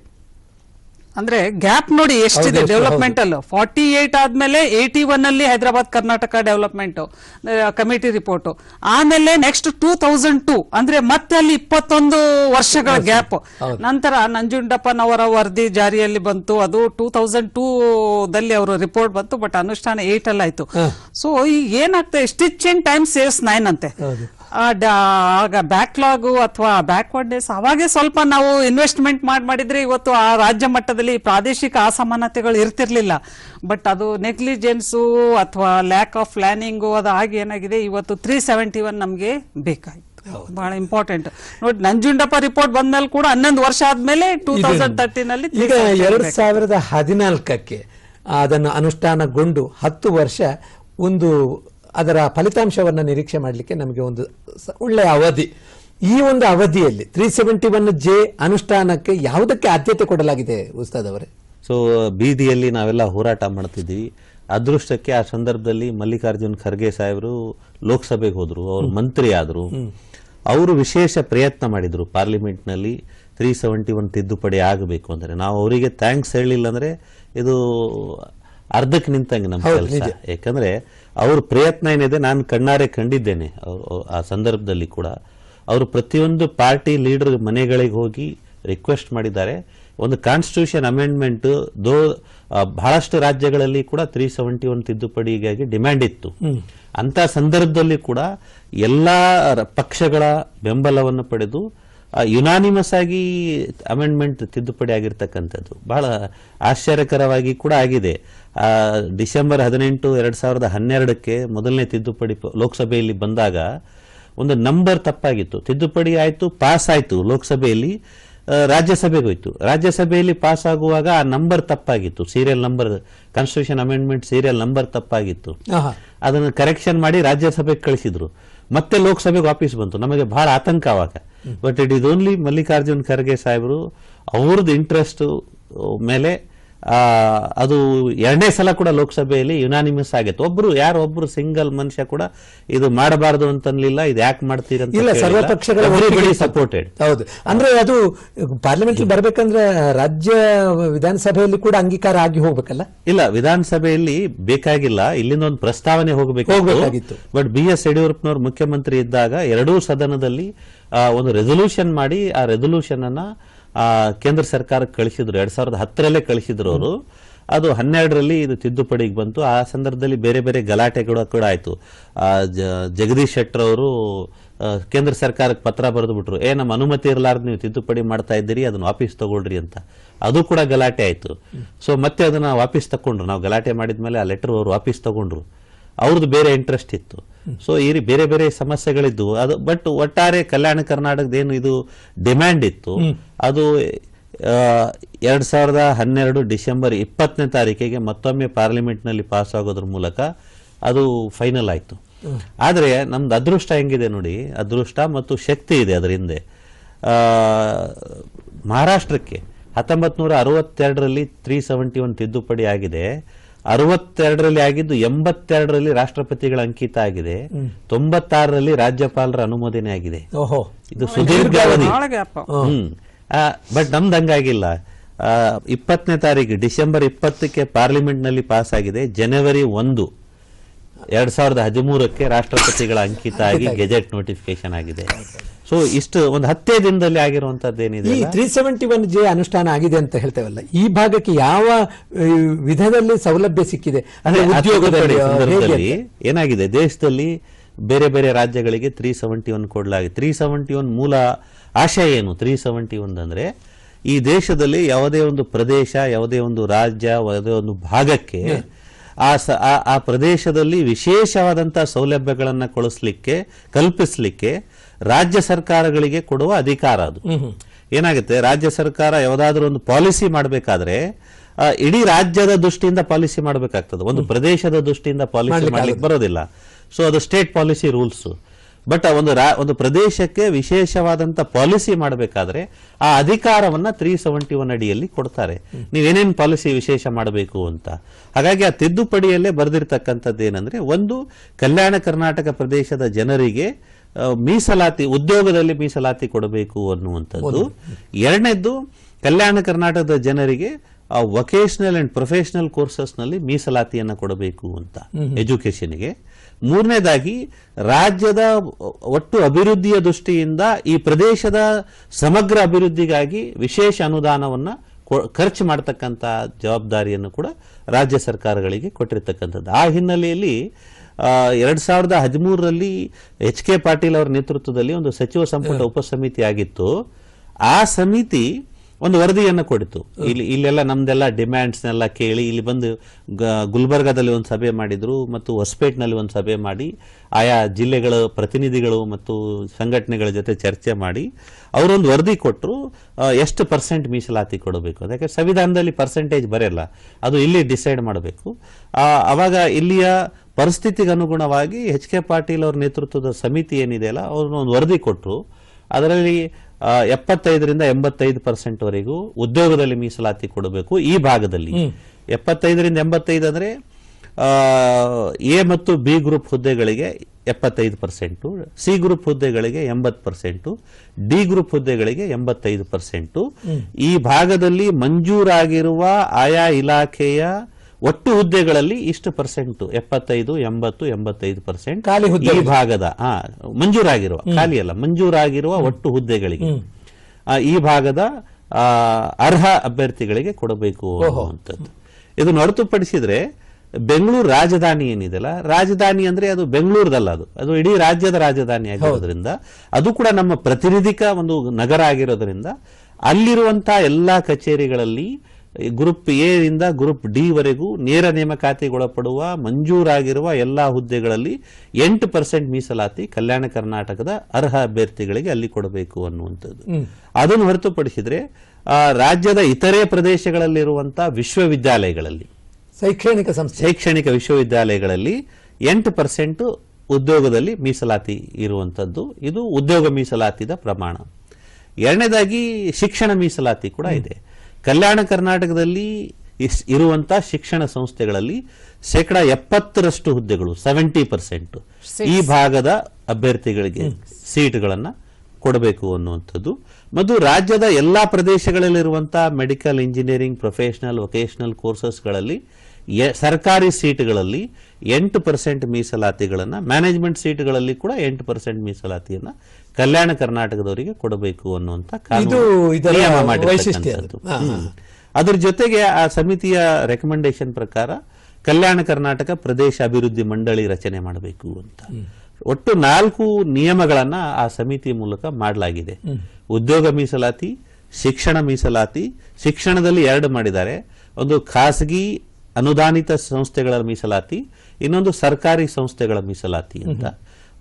ಅಂದ್ರೆ ಗ್ಯಾಪ್ ನೋಡಿ ಎಷ್ಟಿದೆ ಡೆವಲಪ್ಮೆಂಟ್ ಅಲ್ಲೂ. ಫಾರ್ಟಿ ಏಟ್ ಆದ್ಮೇಲೆ ಏಯ್ಟಿ ಒನ್ ಅಲ್ಲಿ Hyderabad Karnataka development committee report ಆಮೇಲೆ ನೆಕ್ಸ್ಟ್ ಟೂ ತೌಸಂಡ್ ಟೂ ಅಂದ್ರೆ ಮತ್ತೆ ಅಲ್ಲಿ ಇಪ್ಪತ್ತೊಂದು ವರ್ಷಗಳ ಗ್ಯಾಪ್. ನಂತರ ನಂಜುಂಡಪ್ಪನವರ ವರದಿ ಜಾರಿಯಲ್ಲಿ ಬಂತು. ಅದು ಟೂ ತೌಸಂಡ್ ಟೂ ದಲ್ಲಿ ಅವರು ರಿಪೋರ್ಟ್ ಬಂತು ಬಟ್ ಅನುಷ್ಠಾನ ಏಟ್ ಅಲ್ಲಿ ಆಯ್ತು ಸೊ ಈಗ ಏನಾಗ್ತದೆ stitch in time saves nine ಅಂತೆ. ಆಗ ಬ್ಯಾಕ್ಲಾಗು ಅಥವಾ ಬ್ಯಾಕ್ವರ್ಡ್ನೆಸ್ ಅವಾಗೆ ಸ್ವಲ್ಪ ನಾವು ಇನ್ವೆಸ್ಟ್ಮೆಂಟ್ ಮಾಡಿ ಮಾಡಿದ್ರೆ ಇವತ್ತು ಆ ರಾಜ್ಯ ಮಟ್ಟದಲ್ಲಿ ಪ್ರಾದೇಶಿಕ ಅಸಮಾನತೆಗಳು ಇರ್ತಿರ್ಲಿಲ್ಲ. ಬಟ್ ಅದು ನೆಗ್ಲಿಜೆನ್ಸು ಅಥವಾ ಲ್ಯಾಕ್ ಆಫ್ ಪ್ಲಾನಿಂಗು ಅದು ಆಗಿ ಏನಾಗಿದೆ ಇವತ್ತು ತ್ರೀ ಸೆವೆಂಟಿ ಒನ್ ನಮಗೆ ಬೇಕಾಯಿತು. ಬಹಳ ಇಂಪಾರ್ಟೆಂಟ್ ನೋಡಿ ನಂಜುಂಡಪ್ಪ ರಿಪೋರ್ಟ್ ಬಂದ್ಮೇಲೆ ಕೂಡ ಹನ್ನೊಂದು ವರ್ಷ ಆದ್ಮೇಲೆ ಟೂ ತೌಸಂಡ್ ತರ್ಟೀನ್ ಅಲ್ಲಿ ಈಗ ಎರಡ್ ಸಾವಿರದ ಹದಿನಾಲ್ಕಕ್ಕೆ ಅದನ್ನು ಅನುಷ್ಠಾನಗೊಂಡು ಹತ್ತು ವರ್ಷ ಒಂದು ಅದರ ಫಲಿತಾಂಶವನ್ನು ನಿರೀಕ್ಷೆ ಮಾಡಲಿಕ್ಕೆ ನಮಗೆ ಒಂದು ಒಳ್ಳೆಯ ಅವಧಿ. ಈ ಒಂದು ಅವಧಿಯಲ್ಲಿ ತ್ರೀ ಸೆವೆಂಟಿ ಒನ್ ಜೆ ಅನುಷ್ಠಾನಕ್ಕೆ ಯಾವುದಕ್ಕೆ ಆದ್ಯತೆ ಕೊಡಲಾಗಿದೆ ಉಸ್ತಾದ್ ಅವರೇ? ಸೊ ಬೀದಿಯಲ್ಲಿ ನಾವೆಲ್ಲ ಹೋರಾಟ ಮಾಡ್ತಿದ್ವಿ ಅದೃಷ್ಟಕ್ಕೆ ಆ ಸಂದರ್ಭದಲ್ಲಿ ಮಲ್ಲಿಕಾರ್ಜುನ್ ಖರ್ಗೆ ಸಾಹೇಬರು ಲೋಕಸಭೆಗೆ ಹೋದರು ಅವರು ಮಂತ್ರಿ ಆದರು. ಅವರು ವಿಶೇಷ ಪ್ರಯತ್ನ ಮಾಡಿದರು ಪಾರ್ಲಿಮೆಂಟ್ನಲ್ಲಿ ತ್ರೀ ಸೆವೆಂಟಿ ಒನ್ ತಿದ್ದುಪಡಿ ಆಗಬೇಕು ಅಂದರೆ. ನಾವು ಅವರಿಗೆ ಥ್ಯಾಂಕ್ಸ್ ಹೇಳಿಲ್ಲ ಅಂದರೆ ಇದು ಅರ್ಧಕ್ಕೆ ನಿಂತಂಗೆ ನಮ್ಮ ಕೆಲಸ. ಯಾಕಂದ್ರೆ ಅವ್ರ ಪ್ರಯತ್ನ ಏನಿದೆ ನಾನು ಕಣ್ಣಾರೆ ಕಂಡಿದ್ದೇನೆ. ಅವ್ರು- ಆ ಸಂದರ್ಭದಲ್ಲಿ ಕೂಡ. ಅವರು ಪ್ರತಿಯೊಂದು ಪಾರ್ಟಿ ಲೀಡರ್ ಮನೆಗಳಿಗೆ ಹೋಗಿ ರಿಕ್ವೆಸ್ಟ್ ಮಾಡಿದ್ದಾರೆ. ಒಂದು ಕಾನ್ಸ್ಟಿಟ್ಯೂಷನ್ ಅಮೆಂಡ್ಮೆಂಟ್ ದೋ ಬಹಳಷ್ಟು ರಾಜ್ಯಗಳಲ್ಲಿ ಕೂಡ ತ್ರೀ ಸೆವೆಂಟಿ ಒನ್ ತಿದ್ದುಪಡಿಗಾಗಿ ಡಿಮ್ಯಾಂಡ್ ಇತ್ತು. ಅಂತ ಸಂದರ್ಭದಲ್ಲಿ ಕೂಡ ಎಲ್ಲ ಪಕ್ಷಗಳ ಬೆಂಬಲವನ್ನು ಪಡೆದು ಯುನಾನಿಮಸ್ ಆಗಿ ಅಮೆಂಡ್ಮೆಂಟ್ ತಿದ್ದುಪಡಿ ಆಗಿರ್ತಕ್ಕಂಥದ್ದು. ಬಹಳ ಆಶ್ಚರ್ಯಕರವಾಗಿ ಕೂಡ ಆಗಿದೆ. ಆ, ಡಿಸೆಂಬರ್ ಹದಿನೆಂಟು ಎರಡು ಸಾವಿರದ ಹನ್ನೆರಡಕ್ಕೆ ಮೊದಲನೇ ತಿದ್ದುಪಡಿ ಲೋಕಸಭೆಯಲ್ಲಿ ಬಂದಾಗ ಒಂದು ನಂಬರ್ ತಪ್ಪಾಗಿತ್ತು. ತಿದ್ದುಪಡಿ ಆಯಿತು ಪಾಸ್ ಆಯಿತು ಲೋಕಸಭೆಯಲ್ಲಿ ರಾಜ್ಯಸಭೆಗೆ ಹೋಯಿತು. ರಾಜ್ಯಸಭೆಯಲ್ಲಿ ಪಾಸ್ ಆಗುವಾಗ ಆ number ತಪ್ಪಾಗಿತ್ತು. Serial number constitution amendment serial number ತಪ್ಪಾಗಿತ್ತು. ಅದನ್ನು ಕರೆಕ್ಷನ್ ಮಾಡಿ ರಾಜ್ಯಸಭೆಗೆ ಕಳಿಸಿದ್ರು. ಮತ್ತೆ ಲೋಕಸಭೆಗೆ ವಾಪಸ್ ಬಂತು. ನಮಗೆ ಬಹಳ ಆತಂಕ ಅವಾಗ. But it is only Mallikarjun Kharge ಸಾಹೇಬರು ಅವ್ರದ್ದು ಇಂಟ್ರೆಸ್ಟ್ ಮೇಲೆ ಅದು ಎರಡನೇ ಸಲ ಕೂಡ ಲೋಕಸಭೆಯಲ್ಲಿ ಯುನಾನಿಮಸ್ ಆಗಿತ್ತು. ಒಬ್ರು ಯಾರು ಒಬ್ರು ಸಿಂಗಲ್ ಮನುಷ್ಯ ಕೂಡ ಇದು ಮಾಡಬಾರದು ಅಂತನ್ಲಿಲ್ಲ ಇದು ಯಾಕೆ ಅಂತ ಇಲ್ಲ ಸಪೋರ್ಟೆಡ್ ಹೌದು. ಅಂದ್ರೆ ಅದು ಪಾರ್ಲಿಮೆಂಟ್ ಬರಬೇಕಂದ್ರೆ ರಾಜ್ಯ ವಿಧಾನಸಭೆಯಲ್ಲಿ ಕೂಡ ಅಂಗೀಕಾರ ಆಗಿ ಹೋಗ್ಬೇಕಲ್ಲ? ಇಲ್ಲ ವಿಧಾನಸಭೆಯಲ್ಲಿ ಬೇಕಾಗಿಲ್ಲ. ಇಲ್ಲಿಂದ ಒಂದು ಪ್ರಸ್ತಾವನೆ ಹೋಗಬೇಕು ಹೋಗಬೇಕಾಗಿತ್ತು. ಬಟ್ ಬಿ ಎಸ್ ಯಡಿಯೂರಪ್ಪನವರು ಮುಖ್ಯಮಂತ್ರಿ ಇದ್ದಾಗ ಎರಡೂ ಸದನದಲ್ಲಿ ಒಂದು ರೆಸೊಲ್ಯೂಷನ್ ಮಾಡಿ ಆ ರೆಸೊಲ್ಯೂಷನ್ ಅನ್ನ ಕೇಂದ್ರ ಸರ್ಕಾರಕ್ಕೆ ಕಳಿಸಿದ್ರು ಎರಡ್ ಸಾವಿರದ ಹತ್ತರಲ್ಲೇ ಕಳಿಸಿದ್ರು ಅವರು. ಅದು ಹನ್ನೆರಡರಲ್ಲಿ ಇದು ತಿದ್ದುಪಡಿಗೆ ಬಂತು. ಆ ಸಂದರ್ಭದಲ್ಲಿ ಬೇರೆ ಬೇರೆ ಗಲಾಟೆಗಳು ಕೂಡ ಆಯಿತು. ಆ, ಜ- ಜಗದೀಶ್ ಶೆಟ್ಟರ್ ಅವರು ಕೇಂದ್ರ ಸರ್ಕಾರಕ್ಕೆ ಪತ್ರ ಬರೆದು ಬಿಟ್ರು. ಏ ನಮ್ಮ ಅನುಮತಿ ಇರಲಾರ್ದು ನೀವು ತಿದ್ದುಪಡಿ ಮಾಡ್ತಾ ಇದ್ದೀರಿ ಅದನ್ನ ವಾಪಸ್ ತಗೊಳ್ರಿ ಅಂತ. ಅದು ಕೂಡ ಗಲಾಟೆ ಆಯಿತು. ಸೊ ಮತ್ತೆ ಅದನ್ನ ವಾಪಸ್ ತಕೊಂಡ್ರು. ನಾವು ಗಲಾಟೆ ಮಾಡಿದ್ಮೇಲೆ ಆ ಲೆಟರ್ ಅವರು ವಾಪಸ್ ತಗೊಂಡ್ರು. ಅವ್ರದ್ದು ಬೇರೆ ಇಂಟ್ರೆಸ್ಟ್ ಇತ್ತು. ಸೊ ಈ ಬೇರೆ ಬೇರೆ ಸಮಸ್ಯೆಗಳಿದ್ವು. ಅದು ಬಟ್ ಒಟ್ಟಾರೆ ಕಲ್ಯಾಣ ಕರ್ನಾಟಕದ ಏನು ಇದು ಡಿಮ್ಯಾಂಡ್ ಇತ್ತು. ಅದು ಎರಡ್ ಸಾವಿರದ ಹನ್ನೆರಡು ಡಿಸೆಂಬರ್ ಇಪ್ಪತ್ತನೇ ತಾರೀಕಿಗೆ ಮತ್ತೊಮ್ಮೆ ಪಾರ್ಲಿಮೆಂಟ್ನಲ್ಲಿ ಪಾಸ್ ಆಗೋದ್ರ ಮೂಲಕ ಅದು ಫೈನಲ್ ಆಯ್ತು. ಆದರೆ ನಮ್ದು ಅದೃಷ್ಟ ಹೆಂಗಿದೆ ನೋಡಿ ಅದೃಷ್ಟ ಮತ್ತು ಶಕ್ತಿ ಇದೆ ಅದರ ಹಿಂದೆ. ಮಹಾರಾಷ್ಟ್ರಕ್ಕೆ ಹತ್ತೊಂಬತ್ತು ನೂರ ಅರವತ್ತೆರಡರಲ್ಲಿ ತ್ರೀ ಸೆವೆಂಟಿ ಒನ್ ತಿದ್ದುಪಡಿ ಆಗಿದೆ. ಅರವತ್ತೆರಡರಲ್ಲಿ ಆಗಿದ್ದು ಎಂಬತ್ತೆರಡರಲ್ಲಿ ರಾಷ್ಟ್ರಪತಿಗಳ ಅಂಕಿತ ಆಗಿದೆ. ತೊಂಬತ್ತಾರರಲ್ಲಿ ರಾಜ್ಯಪಾಲರ ಅನುಮೋದನೆ ಆಗಿದೆ. ಓಹೋ. ಇದು ಸುದೀರ್ಘಾವಧಿ ಬಟ್ ನಮ್ದು ಹಂಗಾಗಿಲ್ಲ. ಆ, ಇಪ್ಪತ್ತನೇ ತಾರೀಕು ಡಿಸೆಂಬರ್ ಇಪ್ಪತ್ತಕ್ಕೆ ಪಾರ್ಲಿಮೆಂಟ್ನಲ್ಲಿ ಪಾಸ್ ಆಗಿದೆ. ಜನವರಿ ಒಂದು ಎರಡ್ ಸಾವಿರದ ಹದಿಮೂರಕ್ಕೆ ರಾಷ್ಟ್ರಪತಿಗಳ ಅಂಕಿತ ಆಗಿ ಗೆಜೆಟ್ ನೋಟಿಫಿಕೇಶನ್ ಆಗಿದೆ. ಸೊ ಇಷ್ಟು ಒಂದು ಹತ್ತೇ ದಿನದಲ್ಲಿ ಆಗಿರುವಂತದ್ದೇನಿದೆ ಈ ತ್ರೀ ಸೆವೆಂಟಿ ಒನ್ ಜೆ ಅನುಷ್ಠಾನ ಆಗಿದೆ ಅಂತ ಹೇಳ್ತೇವಲ್ಲ ಈ ಭಾಗಕ್ಕೆ ಯಾವ ವಿಧದಲ್ಲಿ ಸೌಲಭ್ಯ ಸಿಕ್ಕಿದೆ? ಅಂದ್ರೆ ಉದ್ಯೋಗದಲ್ಲಿ ಏನಾಗಿದೆ? ದೇಶದಲ್ಲಿ ಬೇರೆ ಬೇರೆ ರಾಜ್ಯಗಳಿಗೆ ತ್ರೀ ಸೆವೆಂಟಿ ಒನ್ ಕೊಡಲಾಗಿದೆ ತ್ರೀ ಸೆವೆಂಟಿ ಒನ್ ಮೂಲ ಆಶಯ ಏನು? ತ್ರೀ ಸೆವೆಂಟಿ ಒನ್ ಅಂದ್ರೆ ಈ ದೇಶದಲ್ಲಿ ಯಾವುದೇ ಒಂದು ಪ್ರದೇಶ ಯಾವುದೇ ಒಂದು ರಾಜ್ಯ ಯಾವುದೇ ಒಂದು ಭಾಗಕ್ಕೆ ಆ ಆ- ಆ ಪ್ರದೇಶದಲ್ಲಿ ವಿಶೇಷವಾದಂತಹ ಸೌಲಭ್ಯಗಳನ್ನು ಕೊಡಿಸ್ಲಿಕ್ಕೆ ಕಲ್ಪಿಸ್ಲಿಕ್ಕೆ ರಾಜ್ಯ ಸರ್ಕಾರಗಳಿಗೆ ಕೊಡುವ ಅಧಿಕಾರ ಅದು. ಏನಾಗುತ್ತೆ? ರಾಜ್ಯ ಸರ್ಕಾರ ಯಾವುದಾದ್ರೂ ಒಂದು ಪಾಲಿಸಿ ಮಾಡಬೇಕಾದ್ರೆ ಇಡೀ ರಾಜ್ಯದ ದೃಷ್ಟಿಯಿಂದ ಪಾಲಿಸಿ ಮಾಡಬೇಕಾಗ್ತದೆ. ಒಂದು ಪ್ರದೇಶದ ದೃಷ್ಟಿಯಿಂದ ಪಾಲಿಸಿ ಮಾಡ್ಲಿಕ್ಕೆ ಬರೋದಿಲ್ಲ. ಸೊ ಅದು ಸ್ಟೇಟ್ ಪಾಲಿಸಿ ರೂಲ್ಸ್ ಬಟ್ ಒಂದು ಒಂದು ಪ್ರದೇಶಕ್ಕೆ ವಿಶೇಷವಾದಂತ ಪಾಲಿಸಿ ಮಾಡಬೇಕಾದ್ರೆ ಆ ಅಧಿಕಾರವನ್ನ ತ್ರೀ ಸೆವೆಂಟಿ ಒನ್ ಅಡಿಯಲ್ಲಿ ಕೊಡ್ತಾರೆ. ನೀವೇನೇನು ಪಾಲಿಸಿ ವಿಶೇಷ ಮಾಡಬೇಕು ಅಂತ. ಹಾಗಾಗಿ ಆ ತಿದ್ದುಪಡಿಯಲ್ಲೇ ಬರೆದಿರ್ತಕ್ಕಂಥದ್ದು ಏನಂದ್ರೆ ಒಂದು ಕಲ್ಯಾಣ ಕರ್ನಾಟಕ ಪ್ರದೇಶದ ಜನರಿಗೆ ಮೀಸಲಾತಿ ಉದ್ಯೋಗದಲ್ಲಿ ಮೀಸಲಾತಿ ಕೊಡಬೇಕು ಅನ್ನುವಂಥದ್ದು. ಎರಡನೇದ್ದು ಕಲ್ಯಾಣ ಕರ್ನಾಟಕದ ಜನರಿಗೆ ಆ ವೊಕೇಶನಲ್ ಅಂಡ್ ಪ್ರೊಫೆಷನಲ್ ಕೋರ್ಸಸ್ನಲ್ಲಿ ಮೀಸಲಾತಿಯನ್ನು ಕೊಡಬೇಕು ಅಂತ ಎಜುಕೇಶನ್ಗೆ ಮೂರನೇದಾಗಿ ರಾಜ್ಯದ ಒಟ್ಟು ಅಭಿವೃದ್ಧಿಯ ದೃಷ್ಟಿಯಿಂದ ಈ ಪ್ರದೇಶದ ಸಮಗ್ರ ಅಭಿವೃದ್ಧಿಗಾಗಿ ವಿಶೇಷ ಅನುದಾನವನ್ನ ಖರ್ಚು ಮಾಡತಕ್ಕಂತ ಜವಾಬ್ದಾರಿಯನ್ನು ಕೂಡ ರಾಜ್ಯ ಸರ್ಕಾರಗಳಿಗೆ ಕೊಟ್ಟಿರ್ತಕ್ಕಂಥದ್ದು. ಆ ಹಿನ್ನೆಲೆಯಲ್ಲಿ ಎರಡ್ ಸಾವಿರದ ಹದಿಮೂರರಲ್ಲಿ ಎಚ್ ಕೆ ಪಾಟೀಲ್ ಅವರ ನೇತೃತ್ವದಲ್ಲಿ ಒಂದು ಸಚಿವ ಸಂಪುಟ ಉಪಸಮಿತಿ ಆಗಿತ್ತು ಆ ಸಮಿತಿ ಒಂದು ವರದಿಯನ್ನು ಕೊಡಿತು. ಇಲ್ಲಿ ಇಲ್ಲೆಲ್ಲ ನಮ್ದೆಲ್ಲ ಡಿಮ್ಯಾಂಡ್ಸ್ನೆಲ್ಲ ಕೇಳಿ ಇಲ್ಲಿ ಬಂದು ಗ- ಗುಲ್ಬರ್ಗಾದಲ್ಲಿ ಒಂದು ಸಭೆ ಮಾಡಿದ್ರು ಮತ್ತು ಹೊಸಪೇಟ್ನಲ್ಲಿ ಒಂದು ಸಭೆ ಮಾಡಿ ಆಯಾ ಜಿಲ್ಲೆಗಳ ಪ್ರತಿನಿಧಿಗಳು ಮತ್ತು ಸಂಘಟನೆಗಳ ಜೊತೆ ಚರ್ಚೆ ಮಾಡಿ ಅವರೊಂದು ವರದಿ ಕೊಟ್ಟರು ಎಷ್ಟು ಪರ್ಸೆಂಟ್ ಮೀಸಲಾತಿ ಕೊಡಬೇಕು. ಅದಕ್ಕೆ ಸಂವಿಧಾನದಲ್ಲಿ ಪರ್ಸೆಂಟೇಜ್ ಬರೆಯಲ್ಲ ಅದು ಇಲ್ಲಿ ಡಿಸೈಡ್ ಮಾಡಬೇಕು. ಅವಾಗ ಇಲ್ಲಿಯ ಪರಿಸ್ಥಿತಿಗೆ ಅನುಗುಣವಾಗಿ ಎಚ್ ಕೆ ಪಾಟೀಲ್ ಅವರ ನೇತೃತ್ವದ ಸಮಿತಿ ಏನಿದೆಯಲ್ಲ ಅವ್ರನ್ನ ಒಂದು ವರದಿ ಕೊಟ್ಟರು ಅದರಲ್ಲಿ ಎಪ್ಪತ್ತೈದರಿಂದ ಎಂಬತ್ತೈದು ಪರ್ಸೆಂಟ್ ವರೆಗೂ ಉದ್ಯೋಗದಲ್ಲಿ ಮೀಸಲಾತಿ ಕೊಡಬೇಕು ಈ ಭಾಗದಲ್ಲಿ. ಎಪ್ಪತ್ತೈದರಿಂದ ಎಂಬತ್ತೈದು ಅಂದ್ರೆ ಆ, ಎ ಮತ್ತು ಬಿ ಗ್ರೂಪ್ ಹುದ್ದೆಗಳಿಗೆ ಎಪ್ಪತ್ತೈದು ಪರ್ಸೆಂಟು ಸಿ ಗ್ರೂಪ್ ಹುದ್ದೆಗಳಿಗೆ ಎಂಬತ್ತು ಪರ್ಸೆಂಟು ಡಿ ಗ್ರೂಪ್ ಹುದ್ದೆಗಳಿಗೆ ಎಂಬತ್ತೈದು ಪರ್ಸೆಂಟು ಈ ಭಾಗದಲ್ಲಿ ಮಂಜೂರಾಗಿರುವ ಆಯಾ ಇಲಾಖೆಯ ಒಟ್ಟು ಹುದ್ದೆಗಳಲ್ಲಿ ಇಷ್ಟು ಪರ್ಸೆಂಟ್ ಎಪ್ಪತ್ತೈದು ಎಂಬತ್ತು ಎಂಬತ್ತೈದು ಪರ್ಸೆಂಟ್ ಖಾಲಿ ಹುದ್ದೆ. ಈ ಭಾಗದ ಮಂಜೂರಾಗಿರುವ ಖಾಲಿ ಅಲ್ಲ ಮಂಜೂರಾಗಿರುವ ಒಟ್ಟು ಹುದ್ದೆಗಳಿಗೆ. ಈ ಭಾಗದ ಅರ್ಹ ಅಭ್ಯರ್ಥಿಗಳಿಗೆ ಕೊಡಬೇಕು ಅಂತದ್ದು ಇದನ್ನು ಹೊರತುಪಡಿಸಿದ್ರೆ ಬೆಂಗಳೂರು ರಾಜಧಾನಿ ಏನಿದೆಲ್ಲ ರಾಜಧಾನಿ ಅಂದ್ರೆ ಅದು ಬೆಂಗಳೂರದಲ್ಲ ಅದು. ಅದು ಇಡೀ ರಾಜ್ಯದ ರಾಜಧಾನಿ ಆಗಿರೋದ್ರಿಂದ ಅದು ಕೂಡ ನಮ್ಮ ಪ್ರತಿನಿಧಿಕ ಒಂದು ನಗರ ಆಗಿರೋದ್ರಿಂದ ಅಲ್ಲಿರುವಂತಹ ಎಲ್ಲಾ ಕಚೇರಿಗಳಲ್ಲಿ ಗ್ರೂಪ್ ಎ ಇಂದ ಗ್ರೂಪ್ ಡಿ ವರೆಗೂ ನೇರ ನೇಮಕಾತಿಗೊಳಪಡುವ ಮಂಜೂರಾಗಿರುವ ಎಲ್ಲಾ ಹುದ್ದೆಗಳಲ್ಲಿ ಎಂಟು ಪರ್ಸೆಂಟ್ ಮೀಸಲಾತಿ ಕಲ್ಯಾಣ ಕರ್ನಾಟಕದ ಅರ್ಹ ಅಭ್ಯರ್ಥಿಗಳಿಗೆ ಅಲ್ಲಿ ಕೊಡಬೇಕು ಅನ್ನುವಂಥದ್ದು. ಅದನ್ನು ಹೊರತುಪಡಿಸಿದ್ರೆ ಆ, ರಾಜ್ಯದ ಇತರೆ ಪ್ರದೇಶಗಳಲ್ಲಿರುವಂತಹ ವಿಶ್ವವಿದ್ಯಾಲಯಗಳಲ್ಲಿ ಶೈಕ್ಷಣಿಕ ಸಂಸ್ಥೆ. ಶೈಕ್ಷಣಿಕ ವಿಶ್ವವಿದ್ಯಾಲಯಗಳಲ್ಲಿ ಎಂಟು ಪರ್ಸೆಂಟ್ ಉದ್ಯೋಗದಲ್ಲಿ ಮೀಸಲಾತಿ ಇರುವಂತದ್ದು ಇದು ಉದ್ಯೋಗ ಮೀಸಲಾತಿದ ಪ್ರಮಾಣ. ಎರಡನೇದಾಗಿ ಶಿಕ್ಷಣ ಮೀಸಲಾತಿ ಕೂಡ ಇದೆ. ಕಲ್ಯಾಣ ಕರ್ನಾಟಕದಲ್ಲಿ ಇರುವಂತಹ ಇರುವಂತ ಶಿಕ್ಷಣ ಸಂಸ್ಥೆಗಳಲ್ಲಿ ಶೇಕಡ ಎಪ್ಪತ್ತರಷ್ಟು ಹುದ್ದೆಗಳು ಸೆವೆಂಟಿ ಪರ್ಸೆಂಟ್ ಈ ಭಾಗದ ಅಭ್ಯರ್ಥಿಗಳಿಗೆ ಸೀಟ್ಗಳನ್ನು ಕೊಡಬೇಕು ಅನ್ನುವಂಥದ್ದು. ಮತ್ತು ರಾಜ್ಯದ ಎಲ್ಲ ಪ್ರದೇಶಗಳಲ್ಲಿರುವಂತಹ ಮೆಡಿಕಲ್ ಇಂಜಿನಿಯರಿಂಗ್ ಪ್ರೊಫೆಷನಲ್ ವೊಕೇಶನಲ್ ಕೋರ್ಸಸ್ಗಳಲ್ಲಿ ಸರ್ಕಾರಿ ಸೀಟ್ಗಳಲ್ಲಿ ಎಂಟು ಪರ್ಸೆಂಟ್ ಮೀಸಲಾತಿಗಳನ್ನು ಮ್ಯಾನೇಜ್ಮೆಂಟ್ ಸೀಟ್ಗಳಲ್ಲಿ ಕೂಡ ಎಂಟು ಪರ್ಸೆಂಟ್ ಮೀಸಲಾತಿಯನ್ನ ಕಲ್ಯಾಣ ಕರ್ನಾಟಕದವರಿಗೆ ಕೊಡಬೇಕು ಅನ್ನುವಂತ ಮಾಡಿರ್ತಕ್ಕಂಥದ್ದು. ಅದ್ರ ಜೊತೆಗೆ ಆ ಸಮಿತಿಯ ರೆಕಮೆಂಡೇಶನ್ ಪ್ರಕಾರ ಕಲ್ಯಾಣ ಕರ್ನಾಟಕ ಪ್ರದೇಶ ಅಭಿವೃದ್ಧಿ ಮಂಡಳಿ ರಚನೆ ಮಾಡಬೇಕು ಅಂತ. ಒಟ್ಟು ನಾಲ್ಕು ನಿಯಮಗಳನ್ನ ಆ ಸಮಿತಿ ಮೂಲಕ ಮಾಡಲಾಗಿದೆ. ಉದ್ಯೋಗ ಮೀಸಲಾತಿ ಶಿಕ್ಷಣ ಮೀಸಲಾತಿ ಶಿಕ್ಷಣದಲ್ಲಿ ಎರಡು ಮಾಡಿದ್ದಾರೆ. ಒಂದು ಖಾಸಗಿ ಅನುದಾನಿತ ಸಂಸ್ಥೆಗಳ ಮೀಸಲಾತಿ ಇನ್ನೊಂದು ಸರ್ಕಾರಿ ಸಂಸ್ಥೆಗಳ ಮೀಸಲಾತಿ ಅಂತ.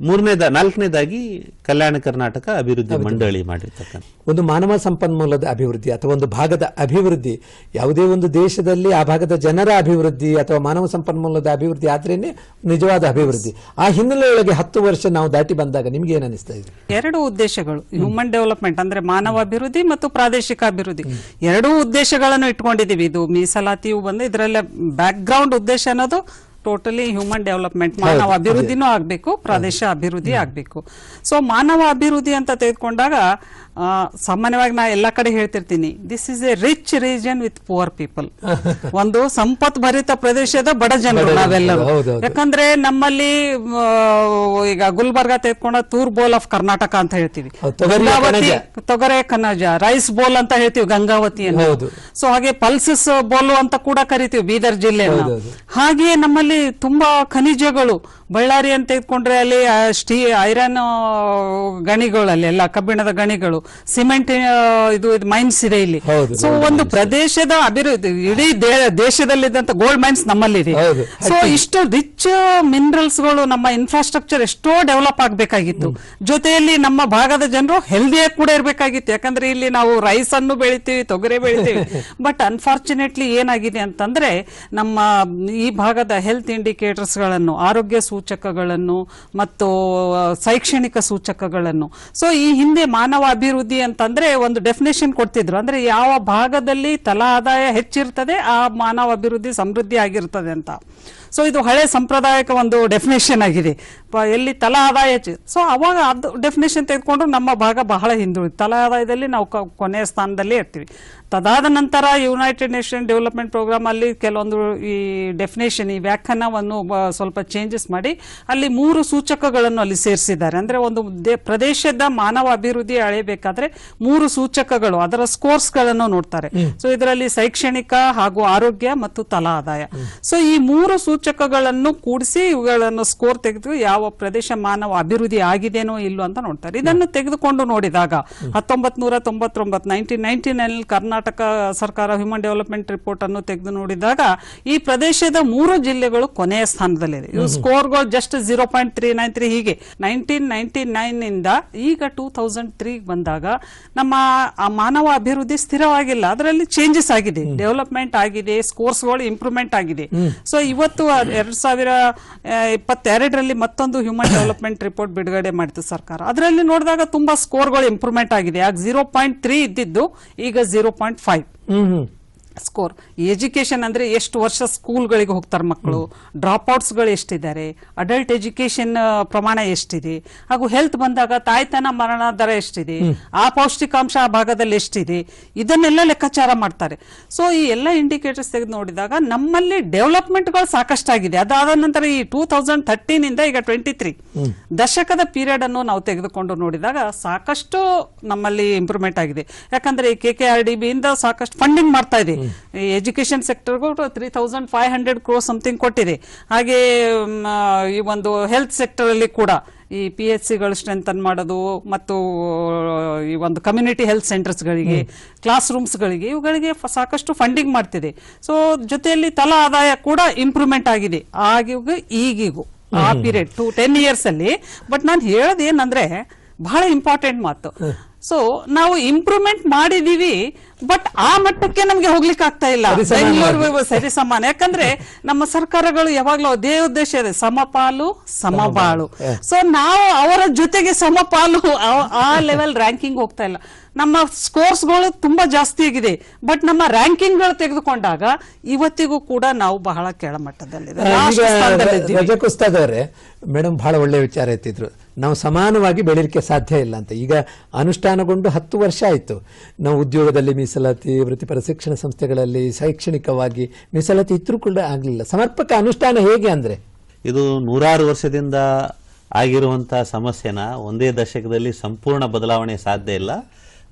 ಮೂರನೇದ ನಾಲ್ಕನೇದಾಗಿ ಕಲ್ಯಾಣ ಕರ್ನಾಟಕ ಅಭಿವೃದ್ಧಿ ಮಂಡಳಿ ಮಾಡಿರ್ತಕ್ಕಂಥ. ಒಂದು ಮಾನವ ಸಂಪನ್ಮೂಲದ ಅಭಿವೃದ್ಧಿ ಅಥವಾ ಒಂದು ಭಾಗದ ಅಭಿವೃದ್ಧಿ ಯಾವುದೇ ಒಂದು ದೇಶದಲ್ಲಿ ಆ ಭಾಗದ ಜನರ ಅಭಿವೃದ್ಧಿ ಅಥವಾ ಮಾನವ ಸಂಪನ್ಮೂಲದ ಅಭಿವೃದ್ಧಿ ಆದ್ರೇನೆ ನಿಜವಾದ ಅಭಿವೃದ್ಧಿ. ಆ ಹಿನ್ನೆಲೆಯೊಳಗೆ ಹತ್ತು ವರ್ಷ ನಾವು ದಾಟಿ ಬಂದಾಗ ನಿಮ್ಗೆ ಏನ್ ಅನಿಸ್ತಾ ಇದೆ? ಎರಡು ಉದ್ದೇಶಗಳು ಹ್ಯೂಮನ್ ಡೆವಲಪ್ಮೆಂಟ್ ಅಂದ್ರೆ ಮಾನವ ಅಭಿವೃದ್ಧಿ ಮತ್ತು ಪ್ರಾದೇಶಿಕ ಅಭಿವೃದ್ಧಿ. ಎರಡೂ ಉದ್ದೇಶಗಳನ್ನು ಇಟ್ಕೊಂಡಿದೀವಿ ಇದು ಮೀಸಲಾತಿಯು ಬಂದು ಇದರಲ್ಲಿ ಬ್ಯಾಕ್ ಗ್ರೌಂಡ್ ಉದ್ದೇಶ ಅನ್ನೋದು ಟೋಟಲಿ ಹ್ಯೂಮನ್ ಡೆವಲಪ್ಮೆಂಟ್ ಮಾನವ ಅಭಿವೃದ್ಧಿನೂ ಆಗಬೇಕು ಪ್ರದೇಶ ಅಭಿವೃದ್ಧಿ ಆಗಬೇಕು. ಸೊ ಮಾನವ ಅಭಿವೃದ್ಧಿ ಅಂತ ತೆಗೆದುಕೊಂಡಾಗ ಸಾಮಾನ್ಯವಾಗಿ ನಾ ಎಲ್ಲ ಕಡೆ ಹೇಳ್ತಿರ್ತೀನಿ this is a rich region with poor people ಒಂದು ಸಂಪತ್ ಭರಿತ ಪ್ರದೇಶದ ಬಡ ಜನರು ನಾವೆಲ್ಲರೂ. ಯಾಕಂದ್ರೆ ನಮ್ಮಲ್ಲಿ ಈಗ ಗುಲ್ಬರ್ಗ ತೆಗೆದುಕೊಂಡ ತೂರ್ ಬೋಲ್ ಆಫ್ ಕರ್ನಾಟಕ ಅಂತ ಹೇಳ್ತೀವಿ. ಗಂಗಾವತಿ. ತೊಗರೆ ಕನಜ ರೈಸ್ ಬೋಲ್ ಅಂತ ಹೇಳ್ತೀವಿ ಗಂಗಾವತಿಯನ್ನು. ಸೊ ಹಾಗೆ ಪಲ್ಸಸ್ ಬೋಲು ಅಂತ ಕೂಡ ಕರಿತೀವಿ ಬೀದರ್ ಜಿಲ್ಲೆಯನ್ನು. ಹಾಗೆಯೇ ಹಾಗೆ ನಮ್ಮಲ್ಲಿ ತುಂಬಾ ಖನಿಜಗಳು ಬಳ್ಳಾರಿ ಅಂತ ತೆಗೆದುಕೊಂಡ್ರೆ ಅಲ್ಲಿ ಸ್ಟೀ ಐರನ್ ಗಣಿಗಳಲ್ಲಿ ಎಲ್ಲ ಕಬ್ಬಿಣದ ಗಣಿಗಳು ಸಿಮೆಂಟ್ ಇದು ಮೈನ್ಸ್ ಇದೆ ಇಲ್ಲಿ. ಸೊ ಒಂದು ಪ್ರದೇಶದ ಅಭಿವೃದ್ಧಿ ಇಡೀ ದೇಶದಲ್ಲಿದ್ದಂತ ಗೋಲ್ಡ್ ಮೈನ್ಸ್ ನಮ್ಮಲ್ಲಿದೆ. ಸೊ ಇಷ್ಟು ರಿಚ್ ಮಿನರಲ್ಸ್ಗಳು ನಮ್ಮ ಇನ್ಫ್ರಾಸ್ಟ್ರಕ್ಚರ್ ಎಷ್ಟೋ ಡೆವಲಪ್ ಆಗಬೇಕಾಗಿತ್ತು. ಜೊತೆಯಲ್ಲಿ ನಮ್ಮ ಭಾಗದ ಜನರು ಹೆಲ್ದಿಯಾಗಿ ಕೂಡ ಇರಬೇಕಾಗಿತ್ತು. ಯಾಕಂದ್ರೆ ಇಲ್ಲಿ ನಾವು ರೈಸ್ ಅನ್ನು ಬೆಳಿತೀವಿ ತೊಗರೆ ಬೆಳಿತೀವಿ. ಬಟ್ ಅನ್ಫಾರ್ಚುನೇಟ್ಲಿ ಏನಾಗಿದೆ ಅಂತಂದ್ರೆ ನಮ್ಮ ಈ ಭಾಗದ ಹೆಲ್ತ್ ಇಂಡಿಕೇಟರ್ಸ್ಗಳನ್ನು ಆರೋಗ್ಯ ಸೂಚಕಗಳನ್ನು ಮತ್ತು ಶೈಕ್ಷಣಿಕ ಸೂಚಕಗಳನ್ನು. ಸೊ ಈ ಹಿಂದೆ ಮಾನವ ಅಭಿವೃದ್ಧಿ ಅಂತಂದ್ರೆ ಒಂದು ಡೆಫಿನೇಷನ್ ಕೊಡ್ತಿದ್ರು. ಅಂದ್ರೆ ಯಾವ ಭಾಗದಲ್ಲಿ ತಲಾ ಆದಾಯ ಹೆಚ್ಚಿರ್ತದೆ, ಆ ಮಾನವ ಅಭಿವೃದ್ಧಿ ಸಮೃದ್ಧಿ ಆಗಿರ್ತದೆ ಅಂತ. ಸೊ ಇದು ಹಳೆ ಸಾಂಪ್ರದಾಯಿಕ ಒಂದು ಡೆಫಿನೇಷನ್ ಆಗಿದೆ. ಎಲ್ಲಿ ತಲಾ ಆದಾಯ ಸೊ ಅವಾಗ ಅದು ಡೆಫಿನೇಷನ್ ತೆಗೆದುಕೊಂಡು ನಮ್ಮ ಭಾಗ ಬಹಳ ಹಿಂದುಳಿದು ತಲಾ ಆದಾಯದಲ್ಲಿ ನಾವು ಕೊನೆಯ ಸ್ಥಾನದಲ್ಲಿ ಇರ್ತೀವಿ. ತದಾದ ನಂತರ ಯುನೈಟೆಡ್ ನೇಷನ್ ಡೆವಲಪ್ಮೆಂಟ್ ಪ್ರೋಗ್ರಾಮ್ ಅಲ್ಲಿ ಕೆಲವೊಂದು ಈ ಡೆಫಿನೇಷನ್ ಈ ವ್ಯಾಖ್ಯಾನವನ್ನು ಸ್ವಲ್ಪ ಚೇಂಜಸ್ ಮಾಡಿ ಅಲ್ಲಿ ಮೂರು ಸೂಚಕಗಳನ್ನು ಅಲ್ಲಿ ಸೇರಿಸಿದ್ದಾರೆ. ಅಂದ್ರೆ ಒಂದು ಪ್ರದೇಶದ ಮಾನವ ಅಭಿವೃದ್ಧಿ ಅಳೆಯಬೇಕಾದ್ರೆ ಮೂರು ಸೂಚಕಗಳು ಅದರ ಸ್ಕೋರ್ಸ್ಗಳನ್ನು ನೋಡ್ತಾರೆ. ಸೊ ಇದರಲ್ಲಿ ಶೈಕ್ಷಣಿಕ ಹಾಗೂ ಆರೋಗ್ಯ ಮತ್ತು ತಲಾ ಆದಾಯ. ಸೊ ಈ ಮೂರು ಸೂಚಕಗಳನ್ನು ಕೂಡಿಸಿ ಇವುಗಳನ್ನು ಸ್ಕೋರ್ ತೆಗೆದು ಯಾವ ಪ್ರದೇಶ ಮಾನವ ಅಭಿವೃದ್ಧಿ ಆಗಿದೆನೋ ಇಲ್ಲೋ ಅಂತ ನೋಡ್ತಾರೆ. ಇದನ್ನು ತೆಗೆದುಕೊಂಡು ನೋಡಿದಾಗ ಹತ್ತೊಂಬತ್ ನೂರ ತೊಂಬತ್ತೊಂಬತ್ತು ನೈನ್ಟೀನ್ ನೈನ್ಟಿ ನೈನ್ ಕರ್ನಾಟಕ ಸರ್ಕಾರ ಹ್ಯೂಮನ್ ಡೆವಲಪ್ಮೆಂಟ್ ರಿಪೋರ್ಟ್ ಅನ್ನು ತೆಗೆದು ನೋಡಿದಾಗ ಈ ಪ್ರದೇಶದ ಮೂರು ಜಿಲ್ಲೆಗಳು ಕೊನೆಯ ಸ್ಥಾನದಲ್ಲಿದೆ ಇವು ಸ್ಕೋರ್ಗಳು just zero point three nine three ಹೀಗೆ. ನೈನ್ಟೀನ್ ನೈನ್ಟಿ ನೈನ್ ಇಂದ ಈಗ ಟೂ ತೌಸಂಡ್ ತ್ರೀ ಬಂದಾಗ ನಮ್ಮ ಮಾನವ ಅಭಿವೃದ್ಧಿ ಸ್ಥಿರವಾಗಿಲ್ಲ. ಅದರಲ್ಲಿ ಚೇಂಜಸ್ ಆಗಿದೆ. ಡೆವಲಪ್ಮೆಂಟ್ ಆಗಿದೆ ಸ್ಕೋರ್ಸ್ಗಳು ಇಂಪ್ರೂವ್ಮೆಂಟ್ ಆಗಿದೆ. ಸೊ ಇವತ್ತು ಎರಡ್ ಸಾವಿರ ಇಪ್ಪತ್ತೆರಡರಲ್ಲಿ ಮತ್ತೊಂದು ಹ್ಯೂಮನ್ ಡೆವಲಪ್ಮೆಂಟ್ ರಿಪೋರ್ಟ್ ಬಿಡುಗಡೆ ಮಾಡಿತು ಸರ್ಕಾರ. ಅದರಲ್ಲಿ ನೋಡಿದಾಗ ತುಂಬಾ ಸ್ಕೋರ್ಗಳು ಇಂಪ್ರೂವ್ಮೆಂಟ್ ಆಗಿದೆ. ಆಗ ಜೀರೋ ಪಾಯಿಂಟ್ ತ್ರೀ ಇದ್ದಿದ್ದು ಈಗ zero point Five. Mm -hmm. Score. Education ಅಂದ್ರೆ ಎಷ್ಟು ವರ್ಷ ಸ್ಕೂಲ್ಗಳಿಗೆ ಹೋಗ್ತಾರೆ ಮಕ್ಕಳು? ಡ್ರಾಪ್ ಔಟ್ಸ್ಗಳು ಎಷ್ಟಿದ್ದಾರೆ ಅಡಲ್ಟ್ ಎಜುಕೇಶನ್ ಪ್ರಮಾಣ ಎಷ್ಟಿದೆ? ಹಾಗೂ ಹೆಲ್ತ್ ಬಂದಾಗ ತಾಯ್ತನ ಮರಣ ದರ ಎಷ್ಟಿದೆ? ಆ ಪೌಷ್ಟಿಕಾಂಶ ಆ ಭಾಗದಲ್ಲಿ ಎಷ್ಟಿದೆ? ಇದನ್ನೆಲ್ಲ ಲೆಕ್ಕಾಚಾರ ಮಾಡ್ತಾರೆ. ಸೊ ಈ ಎಲ್ಲ ಇಂಡಿಕೇಟರ್ಸ್ ತೆಗೆದು ನೋಡಿದಾಗ ನಮ್ಮಲ್ಲಿ ಡೆವಲಪ್ಮೆಂಟ್ಗಳು ಸಾಕಷ್ಟಾಗಿದೆ. ಅದಾದ ನಂತರ ಈ ಟೂ ತೌಸಂಡ್ ಥರ್ಟೀನ್ ಇಂದ ಈಗ ಟ್ವೆಂಟಿ ತ್ರೀ ದಶಕದ ಪೀರಿಯಡ್ ಅನ್ನು ನಾವು ತೆಗೆದುಕೊಂಡು ನೋಡಿದಾಗ ಸಾಕಷ್ಟು ನಮ್ಮಲ್ಲಿ ಇಂಪ್ರೂವ್ಮೆಂಟ್ ಆಗಿದೆ. ಯಾಕಂದ್ರೆ ಈ K K R D B ಇಂದ ಸಾಕಷ್ಟು ಫಂಡಿಂಗ್ ಮಾಡ್ತಾ ಇದೆ. Education ಸೆಕ್ಟರ್ಗೂ three thousand five hundred crore something ಕೊಟ್ಟಿದೆ. ಹಾಗೆ ಈ ಒಂದು ಹೆಲ್ತ್ ಸೆಕ್ಟರ್ ಅಲ್ಲಿ ಕೂಡ ಈ ಪಿ ಎಚ್ ಸಿಗಳು ಸ್ಟ್ರೆಂಥನ್ ಮಾಡೋದು ಮತ್ತು ಈ ಒಂದು ಕಮ್ಯುನಿಟಿ ಹೆಲ್ತ್ ಸೆಂಟರ್ಸ್ಗಳಿಗೆ ಕ್ಲಾಸ್ ರೂಮ್ಸ್ಗಳಿಗೆ ಇವುಗಳಿಗೆ ಸಾಕಷ್ಟು ಫಂಡಿಂಗ್ ಮಾಡ್ತಿದೆ. ಸೊ ಜೊತೆಯಲ್ಲಿ ತಲಾ ಆದಾಯ ಕೂಡ ಇಂಪ್ರೂವ್ಮೆಂಟ್ ಆಗಿದೆ. ಆಗಿಗೂ ಈಗಿಗೂ. ಆ ಪೀರಿಯಡ್ ಟು ಟೆನ್ ಇಯರ್ಸ್ ಅಲ್ಲಿ. ಬಟ್ ನಾನು ಹೇಳೋದು ಏನಂದ್ರೆ ಬಹಳ ಇಂಪಾರ್ಟೆಂಟ್ ಮಾತು. ಸೊ ನಾವು ಇಂಪ್ರೂವ್ಮೆಂಟ್ ಮಾಡಿದೀವಿ ಬಟ್ ಆ ಮಟ್ಟಕ್ಕೆ ನಮ್ಗೆ ಹೋಗ್ಲಿಕ್ಕೆ ಆಗ್ತಾ ಇಲ್ಲ. ಬೆಂಗಳೂರು ಸರಿ ಸಮಾನ ಯಾಕಂದ್ರೆ ನಮ್ಮ ಸರ್ಕಾರಗಳು ಯಾವಾಗ್ಲೂ ಅದೇ ಉದ್ದೇಶ ಇದೆ ಸಮಪಾಲು ಸಮಬಾಳು. ಸೊ ನಾವು ಅವರ ಜೊತೆಗೆ ಸಮಪಾಲು ಆ- ಆ ಲೆವೆಲ್ ರ್ಯಾಂಕಿಂಗ್ ಹೋಗ್ತಾ ಇಲ್ಲ. ನಮ್ಮ ಸ್ಕೋರ್ಸ್ಗಳು ತುಂಬಾ ಜಾಸ್ತಿ ಆಗಿದೆ. ಬಟ್ ನಮ್ಮ ರ್ಯಾಂಕಿಂಗ್ಗಳು ತೆಗೆದುಕೊಂಡಾಗ ಇವತ್ತಿಗೂ ಕೂಡ ನಾವು ಬಹಳ ಕೆಳಮಟ್ಟದಲ್ಲಿದೆ. Last ಈಗ ಸ್ಥಾನದಲ್ಲಿದ್ದೀವಿ. ರಜಕ್ ಅವರೇ ಮೇಡಮ್ ಬಹಳ ಒಳ್ಳೆ ವಿಚಾರ ಎತ್ತಿದ್ರು. ನಾವು ಸಮಾನವಾಗಿ ಬೆಳೀಲಿಕ್ಕೆ ಸಾಧ್ಯ ಇಲ್ಲ ಅಂತ. ಈಗ ಅನುಷ್ಠಾನಗೊಂಡು ಹತ್ತು ವರ್ಷ ಆಯ್ತು. ನಾವು ಉದ್ಯೋಗದಲ್ಲಿ ಮೀಸಲಾತಿ ವೃತ್ತಿಪರ ಶಿಕ್ಷಣ ಸಂಸ್ಥೆಗಳಲ್ಲಿ ಶೈಕ್ಷಣಿಕವಾಗಿ ಮೀಸಲಾತಿ ಇದ್ರೂ ಕೂಡ ಆಗಲಿಲ್ಲ. ಸಮರ್ಪಕ ಅನುಷ್ಠಾನ ಹೇಗೆ ಅಂದ್ರೆ? ಇದು ನೂರಾರು ವರ್ಷದಿಂದ ಆಗಿರುವಂತಹ ಸಮಸ್ಯೆನ ಒಂದೇ ದಶಕದಲ್ಲಿ ಸಂಪೂರ್ಣ ಬದಲಾವಣೆ ಸಾಧ್ಯ ಇಲ್ಲ.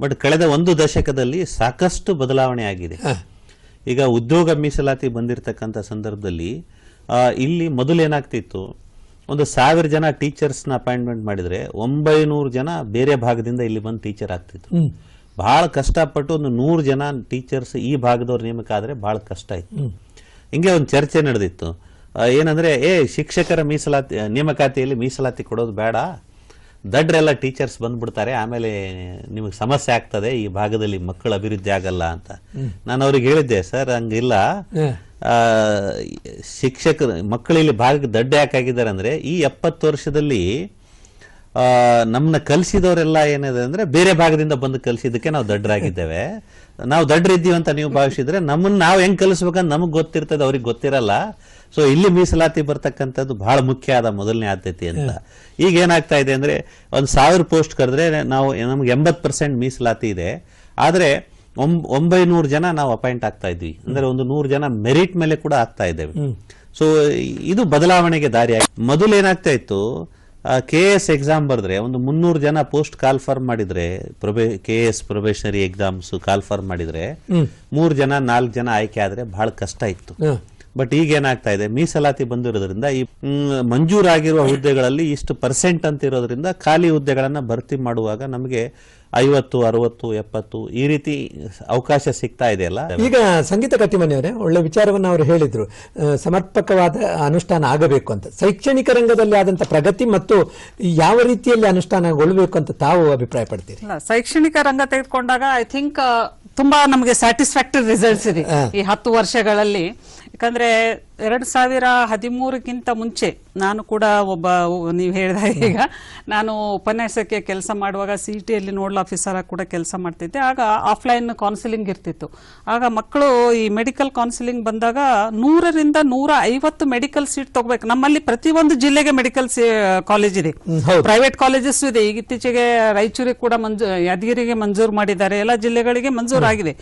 ಬಟ್ ಕಳೆದ ಒಂದು ದಶಕದಲ್ಲಿ ಸಾಕಷ್ಟು ಬದಲಾವಣೆ ಆಗಿದೆ. ಈಗ ಉದ್ಯೋಗ ಮೀಸಲಾತಿ ಬಂದಿರತಕ್ಕಂಥ ಸಂದರ್ಭದಲ್ಲಿ ಇಲ್ಲಿ ಮೊದಲು ಏನಾಗ್ತಿತ್ತು ಒಂದು ಸಾವಿರ ಜನ ಟೀಚರ್ಸ್ನ ಅಪಾಯಿಂಟ್ಮೆಂಟ್ ಮಾಡಿದ್ರೆ ಒಂಬೈನೂರು ಜನ ಬೇರೆ ಭಾಗದಿಂದ ಇಲ್ಲಿ ಬಂದು ಟೀಚರ್ ಆಗ್ತಿತ್ತು. ಭಾಳ ಕಷ್ಟಪಟ್ಟು ಒಂದು ನೂರು ಜನ ಟೀಚರ್ಸ್ ಈ ಭಾಗದವ್ರ ನೇಮಕ ಆದರೆ ಭಾಳ ಕಷ್ಟ ಇತ್ತು ಹಿಂಗೆ ಒಂದು ಚರ್ಚೆ ನಡೆದಿತ್ತು. ಏನಂದರೆ ಏನಂದ್ರೆ ಏ ಶಿಕ್ಷಕರ ಮೀಸಲಾತಿ ನೇಮಕಾತಿಯಲ್ಲಿ ಮೀಸಲಾತಿ ಕೊಡೋದು ಬೇಡ ದಡ್ರೆಲ್ಲ ಟೀಚರ್ಸ್ ಬಂದ್ಬಿಡ್ತಾರೆ ಆಮೇಲೆ ನಿಮಗೆ ಸಮಸ್ಯೆ ಆಗ್ತದೆ ಈ ಭಾಗದಲ್ಲಿ ಮಕ್ಕಳ ಅಭಿವೃದ್ಧಿ ಆಗಲ್ಲ ಅಂತ. ನಾನು ಅವ್ರಿಗೆ ಹೇಳಿದ್ದೆ ಸರ್ ಹಂಗಿಲ್ಲ. ಶಿಕ್ಷಕರು ಮಕ್ಕಳಿಲ್ಲಿ ಭಾಗಕ್ಕೆ ದಡ್ಡ ಯಾಕಾಗಿದ್ದಾರೆ ಅಂದ್ರೆ ಈ ಎಪ್ಪತ್ತು ವರ್ಷದಲ್ಲಿ ಆ, ನಮ್ಮನ್ನ ಕಲಿಸಿದವರೆಲ್ಲ ಏನಿದೆ ಅಂದ್ರೆ ಬೇರೆ ಭಾಗದಿಂದ ಬಂದು ಕಲಿಸಿದ್ದಕ್ಕೆ ನಾವು ದಡ್ಡರಾಗಿದ್ದೇವೆ ನಾವು ದಡ್ಡರಿದ್ದೀವಿ ಅಂತ ನೀವು ಭಾವಿಸಿದ್ರೆ ನಮ್ಮನ್ನ ನಾವು ಹೆಂಗ್ ಕಲಿಸ್ಬೇಕಂತ ನಮಗೆ ಗೊತ್ತಿರ್ತದೆ ಅವ್ರಿಗೆ ಗೊತ್ತಿರಲ್ಲ. ಸೊ ಇಲ್ಲಿ ಮೀಸಲಾತಿ ಬರ್ತಕ್ಕಂಥದ್ದು ಬಹಳ ಮುಖ್ಯ ಆದ ಮೊದಲನೇ ಆದ್ಯತೆ ಅಂತ. ಈಗ ಏನಾಗ್ತಾ ಇದೆ ಅಂದ್ರೆ ಒಂದು ಸಾವಿರ ಪೋಸ್ಟ್ ಕರೆದ್ರೆ ನಾವು ನಮ್ಗೆ ಎಂಬತ್ ಪರ್ಸೆಂಟ್ ಮೀಸಲಾತಿ ಇದೆ. ಆದ್ರೆ ಒಂಬ ಒಂಬೈನೂರು ಜನ ನಾವು ಅಪಾಯಿಂಟ್ ಆಗ್ತಾ ಇದ್ವಿ. ಅಂದ್ರೆ ಒಂದು ನೂರು ಜನ ಮೆರಿಟ್ ಮೇಲೆ ಕೂಡ ಆಗ್ತಾ ಇದ್ದೇವೆ. ಸೊ ಇದು ಬದಲಾವಣೆಗೆ ದಾರಿ ಆಗಿ ಮೊದಲು ಏನಾಗ್ತಾ ಇತ್ತು ಕೆ ಎಸ್ ಎಕ್ಸಾಮ್ ಬರೆದ್ರೆ ಒಂದು ಮುನ್ನೂರು ಜನ ಪೋಸ್ಟ್ ಕಾಲ್ ಫಾರ್ಮ್ ಮಾಡಿದ್ರೆ ಪ್ರೊಬೆ K S probationary exams call form ಮಾಡಿದ್ರೆ ಮೂರು ಜನ ನಾಲ್ಕು ಜನ ಆಯ್ಕೆ ಆದ್ರೆ ಬಹಳ ಕಷ್ಟ ಇತ್ತು. ಬಟ್ ಈಗ ಏನಾಗ್ತಾ ಇದೆ? ಮೀಸಲಾತಿ ಬಂದಿರೋದ್ರಿಂದ ಈ ಮಂಜೂರಾಗಿರುವ ಹುದ್ದೆಗಳಲ್ಲಿ ಇಷ್ಟು ಪರ್ಸೆಂಟ್ ಅಂತ ಇರೋದ್ರಿಂದ ಖಾಲಿ ಹುದ್ದೆಗಳನ್ನ ಭರ್ತಿ ಮಾಡುವಾಗ ನಮಗೆ ಐವತ್ತು ಅರವತ್ತು ಎಪ್ಪತ್ತು ಈ ರೀತಿ ಅವಕಾಶ ಸಿಗ್ತಾ ಇದೆ ಅಲ್ಲ? ಈಗ ಸಂಗೀತ ಕಟ್ಟಿಮನಿಯವರೇ ಒಳ್ಳೆ ವಿಚಾರವನ್ನು ಅವರು ಹೇಳಿದ್ರು. ಸಮರ್ಪಕವಾದ ಅನುಷ್ಠಾನ ಆಗಬೇಕು ಅಂತ. ಶೈಕ್ಷಣಿಕ ರಂಗದಲ್ಲಿ ಆದಂತ ಪ್ರಗತಿ ಮತ್ತು ಯಾವ ರೀತಿಯಲ್ಲಿ ಅನುಷ್ಠಾನಗೊಳ್ಳಬೇಕು ಅಂತ ತಾವು ಅಭಿಪ್ರಾಯ ಪಡ್ತೀರಿ ಅಲ್ಲ, ಶೈಕ್ಷಣಿಕ ರಂಗ ತೆಗೆದುಕೊಂಡಾಗ ಐ ಥಿಂಕ್ ತುಂಬಾ ನಮಗೆ ಸ್ಯಾಟಿಸ್ಫ್ಯಾಕ್ಟರಿ ರಿಸಲ್ಟ್ಸ್ ಇದೆ. ಈ ಹತ್ತು ವರ್ಷಗಳಲ್ಲಿ. ಯಾಕಂದ್ರೆ ಎರಡ್ ಸಾವಿರ ಹದಿಮೂರಕ್ಕಿಂತ ಮುಂಚೆ ನಾನು ಕೂಡ ಒಬ್ಬ ನೀವು ಹೇಳಿದ ಈಗ ನಾನು ಉಪನ್ಯಾಸಕ್ಕೆ ಕೆಲಸ ಮಾಡುವಾಗ ಸಿ ಟಿಯಲ್ಲಿ ನೋಡಲ್ ಆಫೀಸರ್ ಕೂಡ ಕೆಲಸ ಮಾಡ್ತಿದ್ದೆ. ಆಗ ಆಫ್ಲೈನ್ ಕೌನ್ಸಿಲಿಂಗ್ ಇರ್ತಿತ್ತು. ಆಗ ಮಕ್ಕಳು ಈ ಮೆಡಿಕಲ್ ಕೌನ್ಸಿಲಿಂಗ್ ಬಂದಾಗ ನೂರರಿಂದ ನೂರ ಐವತ್ತು ಮೆಡಿಕಲ್ ಸೀಟ್ ತಗೋಬೇಕು. ನಮ್ಮಲ್ಲಿ ಪ್ರತಿಯೊಂದು ಜಿಲ್ಲೆಗೆ ಮೆಡಿಕಲ್ ಕಾಲೇಜ್ ಇದೆ. ಪ್ರೈವೇಟ್ ಕಾಲೇಜಸ್ ಇದೆ. ಈಗ ಇತ್ತೀಚೆಗೆ ರಾಯಚೂರಿಗೆ ಕೂಡ ಮಂಜು ಯಾದಗಿರಿಗೆ ಮಂಜೂರು ಮಾಡಿದ್ದಾರೆ. ಎಲ್ಲ ಜಿಲ್ಲೆಗಳಿಗೆ ಮಂಜೂರಾಗಿದೆ.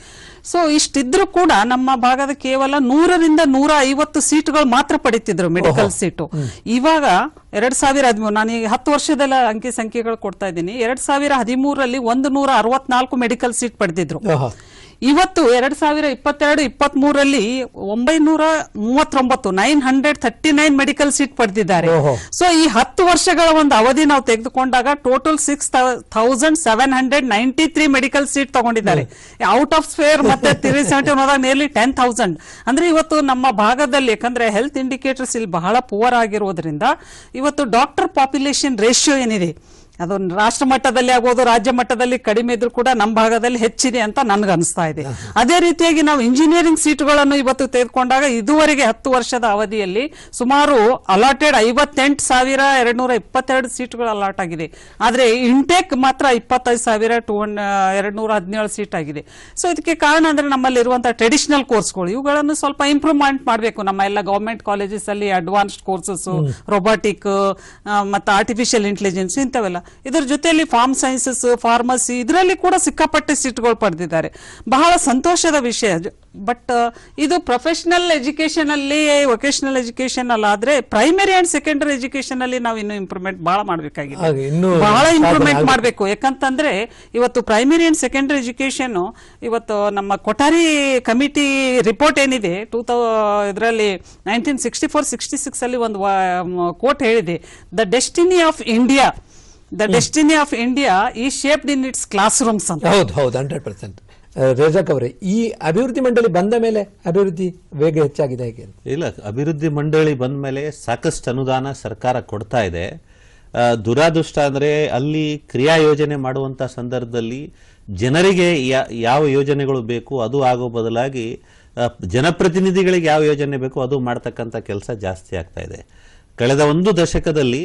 ಸೊ ಇಷ್ಟಿದ್ರೂ ಕೂಡ ನಮ್ಮ ಭಾಗದ ಕೇವಲ ನೂರರಿಂದ ನೂರ ಐವತ್ತು ಸೀಟ್ಗಳು ಮಾತ್ರ ಪಡಿತಿದ್ರು ಮೆಡಿಕಲ್ ಸೀಟು. ಇವಾಗ ಎರಡ್ ಸಾವಿರ ಹದಿಮೂರು ನಾನು ಈಗ ಹತ್ತು ವರ್ಷದಲ್ಲ ಅಂಕಿ ಸಂಖ್ಯೆಗಳು ಕೊಡ್ತಾ ಇದ್ದೀನಿ. ಎರಡ್ ಸಾವಿರ ಹದಿಮೂರಲ್ಲಿ ಒಂದು ನೂರ ಅರವತ್ನಾಲ್ಕು ಮೆಡಿಕಲ್ ಸೀಟ್ ಪಡೆದಿದ್ರು. ಇವತ್ತು ಎರಡ್ ಸಾವಿರ ಇಪ್ಪತ್ತೆರಡು ಇಪ್ಪತ್ತ್ ಮೂರಲ್ಲಿ ಒಂಬೈನೂರ ಮೂವತ್ತೊಂಬತ್ತು nine hundred thirty nine medical seat ಪಡೆದಿದ್ದಾರೆ. ಸೊ ಈ ಹತ್ತು ವರ್ಷಗಳ ಒಂದು ಅವಧಿ ನಾವು ತೆಗೆದುಕೊಂಡಾಗ total six thousand seven hundred ninety three medical seat ತಗೊಂಡಿದ್ದಾರೆ. ಔಟ್ ಆಫ್ ಸ್ಪೇರ್ ಮತ್ತೆ ತ್ರೀ ಸೆವೆಂಟಿ ಹೋದಾಗ ನಿಯರ್ಲಿ ಟೆನ್ ಥೌಸಂಡ್ ಅಂದ್ರೆ ಇವತ್ತು ನಮ್ಮ ಭಾಗದಲ್ಲಿ ಯಾಕಂದ್ರೆ ಹೆಲ್ತ್ ಇಂಡಿಕೇಟರ್ಸ್ ಇಲ್ಲಿ ಬಹಳ ಪುವರ್ ಆಗಿರೋದ್ರಿಂದ ಇವತ್ತು ಡಾಕ್ಟರ್ ಪಾಪ್ಯುಲೇಷನ್ ರೇಷಿಯೋ ಏನಿದೆ? ಅದು ರಾಷ್ಟ್ರ ಮಟ್ಟದಲ್ಲಿ ಆಗ್ಬೋದು ರಾಜ್ಯ ಮಟ್ಟದಲ್ಲಿ ಕಡಿಮೆ ಇದ್ರೂ ಕೂಡ ನಮ್ಮ ಭಾಗದಲ್ಲಿ ಹೆಚ್ಚಿದೆ ಅಂತ ನನ್ಗೆ ಅನಿಸ್ತಾ ಇದೆ. ಅದೇ ರೀತಿಯಾಗಿ ನಾವು ಇಂಜಿನಿಯರಿಂಗ್ ಸೀಟ್ಗಳನ್ನು ಇವತ್ತು ತೆಗೆದುಕೊಂಡಾಗ ಇದುವರೆಗೆ ಹತ್ತು ವರ್ಷದ ಅವಧಿಯಲ್ಲಿ ಸುಮಾರು ಅಲಾಟೆಡ್ ಐವತ್ತೆಂಟು ಸಾವಿರ ಎರಡ್ನೂರ ಇಪ್ಪತ್ತೆರಡು ಸೀಟುಗಳು ಅಲಾಟ್ ಆಗಿದೆ. ಆದರೆ ಇಂಟೇಕ್ ಮಾತ್ರ ಇಪ್ಪತ್ತೈದು ಸಾವಿರ ಟೂ ಎರಡ್ ನೂರ ಹದಿನೇಳು ಸೀಟ್ ಆಗಿದೆ. ಸೊ ಇದಕ್ಕೆ ಕಾರಣ ಅಂದರೆ ನಮ್ಮಲ್ಲಿ ಇರುವಂತಹ ಟ್ರೆಡಿಷನಲ್ ಕೋರ್ಸ್ಗಳು ಇವುಗಳನ್ನು ಸ್ವಲ್ಪ ಇಂಪ್ರೂವ್ಮೆಂಟ್ ಮಾಡಬೇಕು. ನಮ್ಮ ಎಲ್ಲ ಗೌರ್ಮೆಂಟ್ ಕಾಲೇಜಸ್ ಅಲ್ಲಿ ಅಡ್ವಾನ್ಸ್ಡ್ ಕೋರ್ಸಸ್ ರೊಬಾಟಿಕ್ ಮತ್ತು ಆರ್ಟಿಫಿಷಿಯಲ್ ಇಂಟೆಲಿಜೆನ್ಸ್ ಇಂಥವೆಲ್ಲ. ಇದರ ಜೊತೆಯಲ್ಲಿ ಫಾರ್ಮ್ ಸೈನ್ಸಸ್ ಫಾರ್ಮಸಿ ಇದರಲ್ಲಿ ಕೂಡ ಸಿಕ್ಕಾಪಟ್ಟೆ ಸೀಟ್ಗಳು ಪಡೆದಿದ್ದಾರೆ. ಬಹಳ ಸಂತೋಷದ ವಿಷಯ. ಬಟ್ ಇದು ಪ್ರೊಫೆಷನಲ್ ಎಜುಕೇಷನಲ್ಲಿ ಅಲ್ಲಿ ವೊಕೇಶನಲ್ ಎಜುಕೇಶನ್ ಅಲ್ಲ ಆದ್ರೆ ಪ್ರೈಮರಿ ಅಂಡ್ ಸೆಕೆಂಡರಿ ಎಜುಕೇಶನ್ ಅಲ್ಲಿ ನಾವು ಇನ್ನು ಇಂಪ್ರೂವ್ಮೆಂಟ್ ಬಹಳ ಹಾಗೆ, ಮಾಡಬೇಕಾಗಿದೆ ಬಹಳ ಇಂಪ್ರೂವ್ಮೆಂಟ್. ಮಾಡಬೇಕು. ಯಾಕಂತಂದ್ರೆ ಇವತ್ತು ಪ್ರೈಮರಿ ಅಂಡ್ ಸೆಕೆಂಡರಿ ಎಜುಕೇಶನ್ ಇವತ್ತು ನಮ್ಮ ಕೊಠಾರಿ ಕಮಿಟಿ ರಿಪೋರ್ಟ್ ಏನಿದೆ ಟೂ ತೌ ಇದರಲ್ಲಿ nineteen sixty four sixty six ಅಲ್ಲಿ ಒಂದು ಕೋಟ್ ಹೇಳಿದೆ. The destiny of India the destiny of India ಈ shaped in its classrooms ಅಂತ. ಹೌದು ಹೌದು ಹಂಡ್ರೆಡ್ ಪರ್ಸೆಂಟ್ ರೇಜಾಕ್ ಅವರೇ ಈ ಅಭಿವೃದ್ಧಿ ಮಂಡಳಿ ಬಂದ ಮೇಲೆ ಅಭಿವೃದ್ಧಿ ವೇಗ ಹೆಚ್ಚಾಗಿದೆ ಹೇಗೆ? ಇಲ್ಲ ಅಭಿವೃದ್ಧಿ ಮಂಡಳಿ ಬಂದ ಮೇಲೆ ಸಾಕಷ್ಟು ಅನುದಾನ ಸರ್ಕಾರ ಕೊಡ್ತಾ ಇದೆ. ದುರಾದೃಷ್ಟ ಅಂದರೆ ಅಲ್ಲಿ ಕ್ರಿಯಾ ಯೋಜನೆ ಮಾಡುವಂಥ ಸಂದರ್ಭದಲ್ಲಿ ಜನರಿಗೆ ಯಾ- ಯಾವ ಯೋಜನೆಗಳು ಬೇಕು ಅದು ಆಗೋ ಬದಲಾಗಿ ಜನಪ್ರತಿನಿಧಿಗಳಿಗೆ ಯಾವ ಯೋಜನೆ ಬೇಕು ಅದು ಮಾಡ್ತಕ್ಕಂಥ ಕೆಲಸ ಜಾಸ್ತಿ ಆಗ್ತಾ ಇದೆ. ಕಳೆದ ಒಂದು ದಶಕದಲ್ಲಿ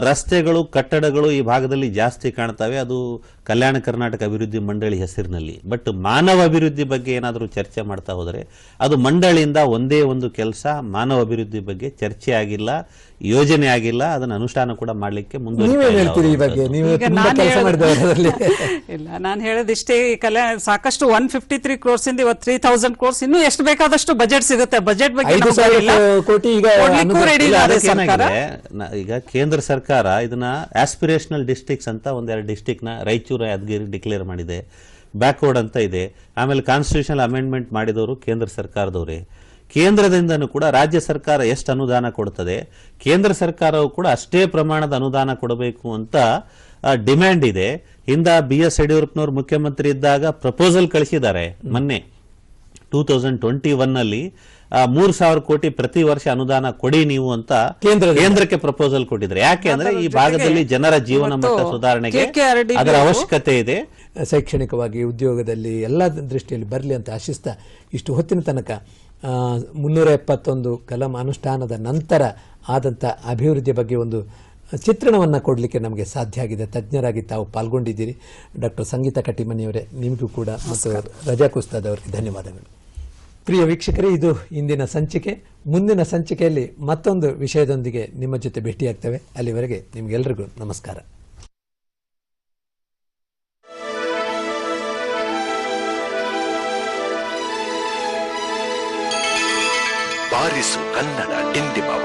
ರಸ್ತೆಗಳು, ಕಟ್ಟಡಗಳು ಈ ಭಾಗದಲ್ಲಿ ಜಾಸ್ತಿ ಕಾಣ್ತವೆ. ಅದು ಕಲ್ಯಾಣ ಕರ್ನಾಟಕ ಅಭಿವೃದ್ಧಿ ಮಂಡಳಿ ಹೆಸರಿನಲ್ಲಿ. ಬಟ್ ಮಾನವ ಅಭಿವೃದ್ಧಿ ಬಗ್ಗೆ ಏನಾದರೂ ಚರ್ಚೆ ಮಾಡ್ತಾ ಹೋದರೆ, ಅದು ಮಂಡಳಿಯಿಂದ ಒಂದೇ ಒಂದು ಕೆಲಸ ಮಾನವ ಅಭಿವೃದ್ಧಿ ಬಗ್ಗೆ ಚರ್ಚೆ ಆಗಿಲ್ಲ. ಯೋಜನೆ ಆಗಿಲ್ಲ ಅದನ್ನು ಅನುಷ್ಠಾನ ಕೂಡ ಮಾಡಲಿಕ್ಕೆ ನೀವೇನ್ ಹೇಳ್ತೀರಿ ಈ ಬಗ್ಗೆ? ನೀವು ನಾನ್ ಕೆಲಸ ಹೇಳೋದು- ಮಾಡಿದವರಲ್ಲಿ ಇಲ್ಲ ನಾನು ಹೇಳೋದಿಷ್ಟೇ ಈ ಕಲ್ಯಾಣ ಸಾಕಷ್ಟು ಒನ್ ಫಿಫ್ಟಿ ತ್ರೀ ಕ್ರೋರ್ಸ್ ಇಂದ ಇವತ್ತು ತ್ರೀ ತೌಸಂಡ್ ಕ್ರೋರ್ಸ್ ಇನ್ನು ಎಷ್ಟು ಬೇಕಾದಷ್ಟು ಬಜೆಟ್ ಸಿಗುತ್ತೆ. ಬಜೆಟ್ ಬಗ್ಗೆ ಈಗ ಕೇಂದ್ರ ಸರ್ಕಾರ ಇದನ್ನ ಆಸ್ಪಿರೇಷನಲ್ ಡಿಸ್ಟಿಕ್ಸ್ ಅಂತ ಒಂದೆರಡು ಡಿಸ್ಟಿಕ್ನ ನ ರಾಯಚೂರು ಯಾದಗಿರಿ ಡಿಕ್ಲೇರ್ ಮಾಡಿದೆ. ಬ್ಯಾಕ್ವರ್ಡ್ ಅಂತ ಇದೆ. ಆಮೇಲೆ ಕಾನ್ಸ್ಟಿಟ್ಯೂಷನಲ್ ಅಮೆಂಡ್ಮೆಂಟ್ ಮಾಡಿದವರು ಕೇಂದ್ರ ಸರ್ಕಾರದವರೇ. ಕೇಂದ್ರದಿಂದನೂ ಕೂಡ ರಾಜ್ಯ ಸರ್ಕಾರ ಎಷ್ಟು ಅನುದಾನ ಕೊಡ್ತದೆ ಕೇಂದ್ರ ಸರ್ಕಾರವು ಕೂಡ ಅಷ್ಟೇ ಪ್ರಮಾಣದ ಅನುದಾನ ಕೊಡಬೇಕು ಅಂತ ಡಿಮ್ಯಾಂಡ್ ಇದೆ. ಇಂದ ಬಿ ಎಸ್ ಯಡಿಯೂರಪ್ಪನವರು ಮುಖ್ಯಮಂತ್ರಿ ಇದ್ದಾಗ ಪ್ರಪೋಸಲ್ ಕಳಿಸಿದ್ದಾರೆ ಮೊನ್ನೆ. ಟೂ ತೌಸಂಡ್ ಟ್ವೆಂಟಿ ಒನ್ ಅಲ್ಲಿ ಮೂರ್ ಸಾವಿರ ಕೋಟಿ ಪ್ರತಿ ವರ್ಷ ಅನುದಾನ ಕೊಡಿ ನೀವು ಅಂತ ಕೇಂದ್ರ ಕೇಂದ್ರಕ್ಕೆ ಪ್ರಪೋಸಲ್ ಕೊಟ್ಟಿದ್ರೆ ಯಾಕೆ ಅಂದ್ರೆ ಈ ಭಾಗದಲ್ಲಿ ಜನರ ಜೀವನ ಮಟ್ಟ ಸುಧಾರಣೆಗೆ ಅದರ ಅವಶ್ಯಕತೆ ಇದೆ. ಶೈಕ್ಷಣಿಕವಾಗಿ ಉದ್ಯೋಗದಲ್ಲಿ ಎಲ್ಲ ದೃಷ್ಟಿಯಲ್ಲಿ ಬರಲಿ ಅಂತ ಆಶಿಸ್ತಾ ಇಷ್ಟು ಹೊತ್ತಿನ ತನಕ ಮುನ್ನೂರ ಎಪ್ಪತ್ತೊಂದು ಕಲಂ ಅನುಷ್ಠಾನದ ನಂತರ ಆದಂಥ ಅಭಿವೃದ್ಧಿಯ ಬಗ್ಗೆ ಒಂದು ಚಿತ್ರಣವನ್ನು ಕೊಡಲಿಕ್ಕೆ ನಮಗೆ ಸಾಧ್ಯ ಆಗಿದೆ. ತಜ್ಞರಾಗಿ ತಾವು ಪಾಲ್ಗೊಂಡಿದ್ದೀರಿ. ಡಾಕ್ಟರ್ ಸಂಗೀತ ಕಟ್ಟಿಮನಿಯವರೇ ನಿಮಗೂ ಕೂಡ ಮತ್ತು ರಜಾ ಕುಸ್ತಾದ್ ಅವರಿಗೆ ಧನ್ಯವಾದಗಳು. ಪ್ರಿಯ ವೀಕ್ಷಕರೇ ಇದು ಇಂದಿನ ಸಂಚಿಕೆ. ಮುಂದಿನ ಸಂಚಿಕೆಯಲ್ಲಿ ಮತ್ತೊಂದು ವಿಷಯದೊಂದಿಗೆ ನಿಮ್ಮ ಜೊತೆ ಭೇಟಿಯಾಗ್ತವೆ. ಅಲ್ಲಿವರೆಗೆ ನಿಮಗೆಲ್ಲರಿಗೂ ನಮಸ್ಕಾರ. ಬಾರಿಸು ಕನ್ನಡ ಡಿಂಡಿಮವ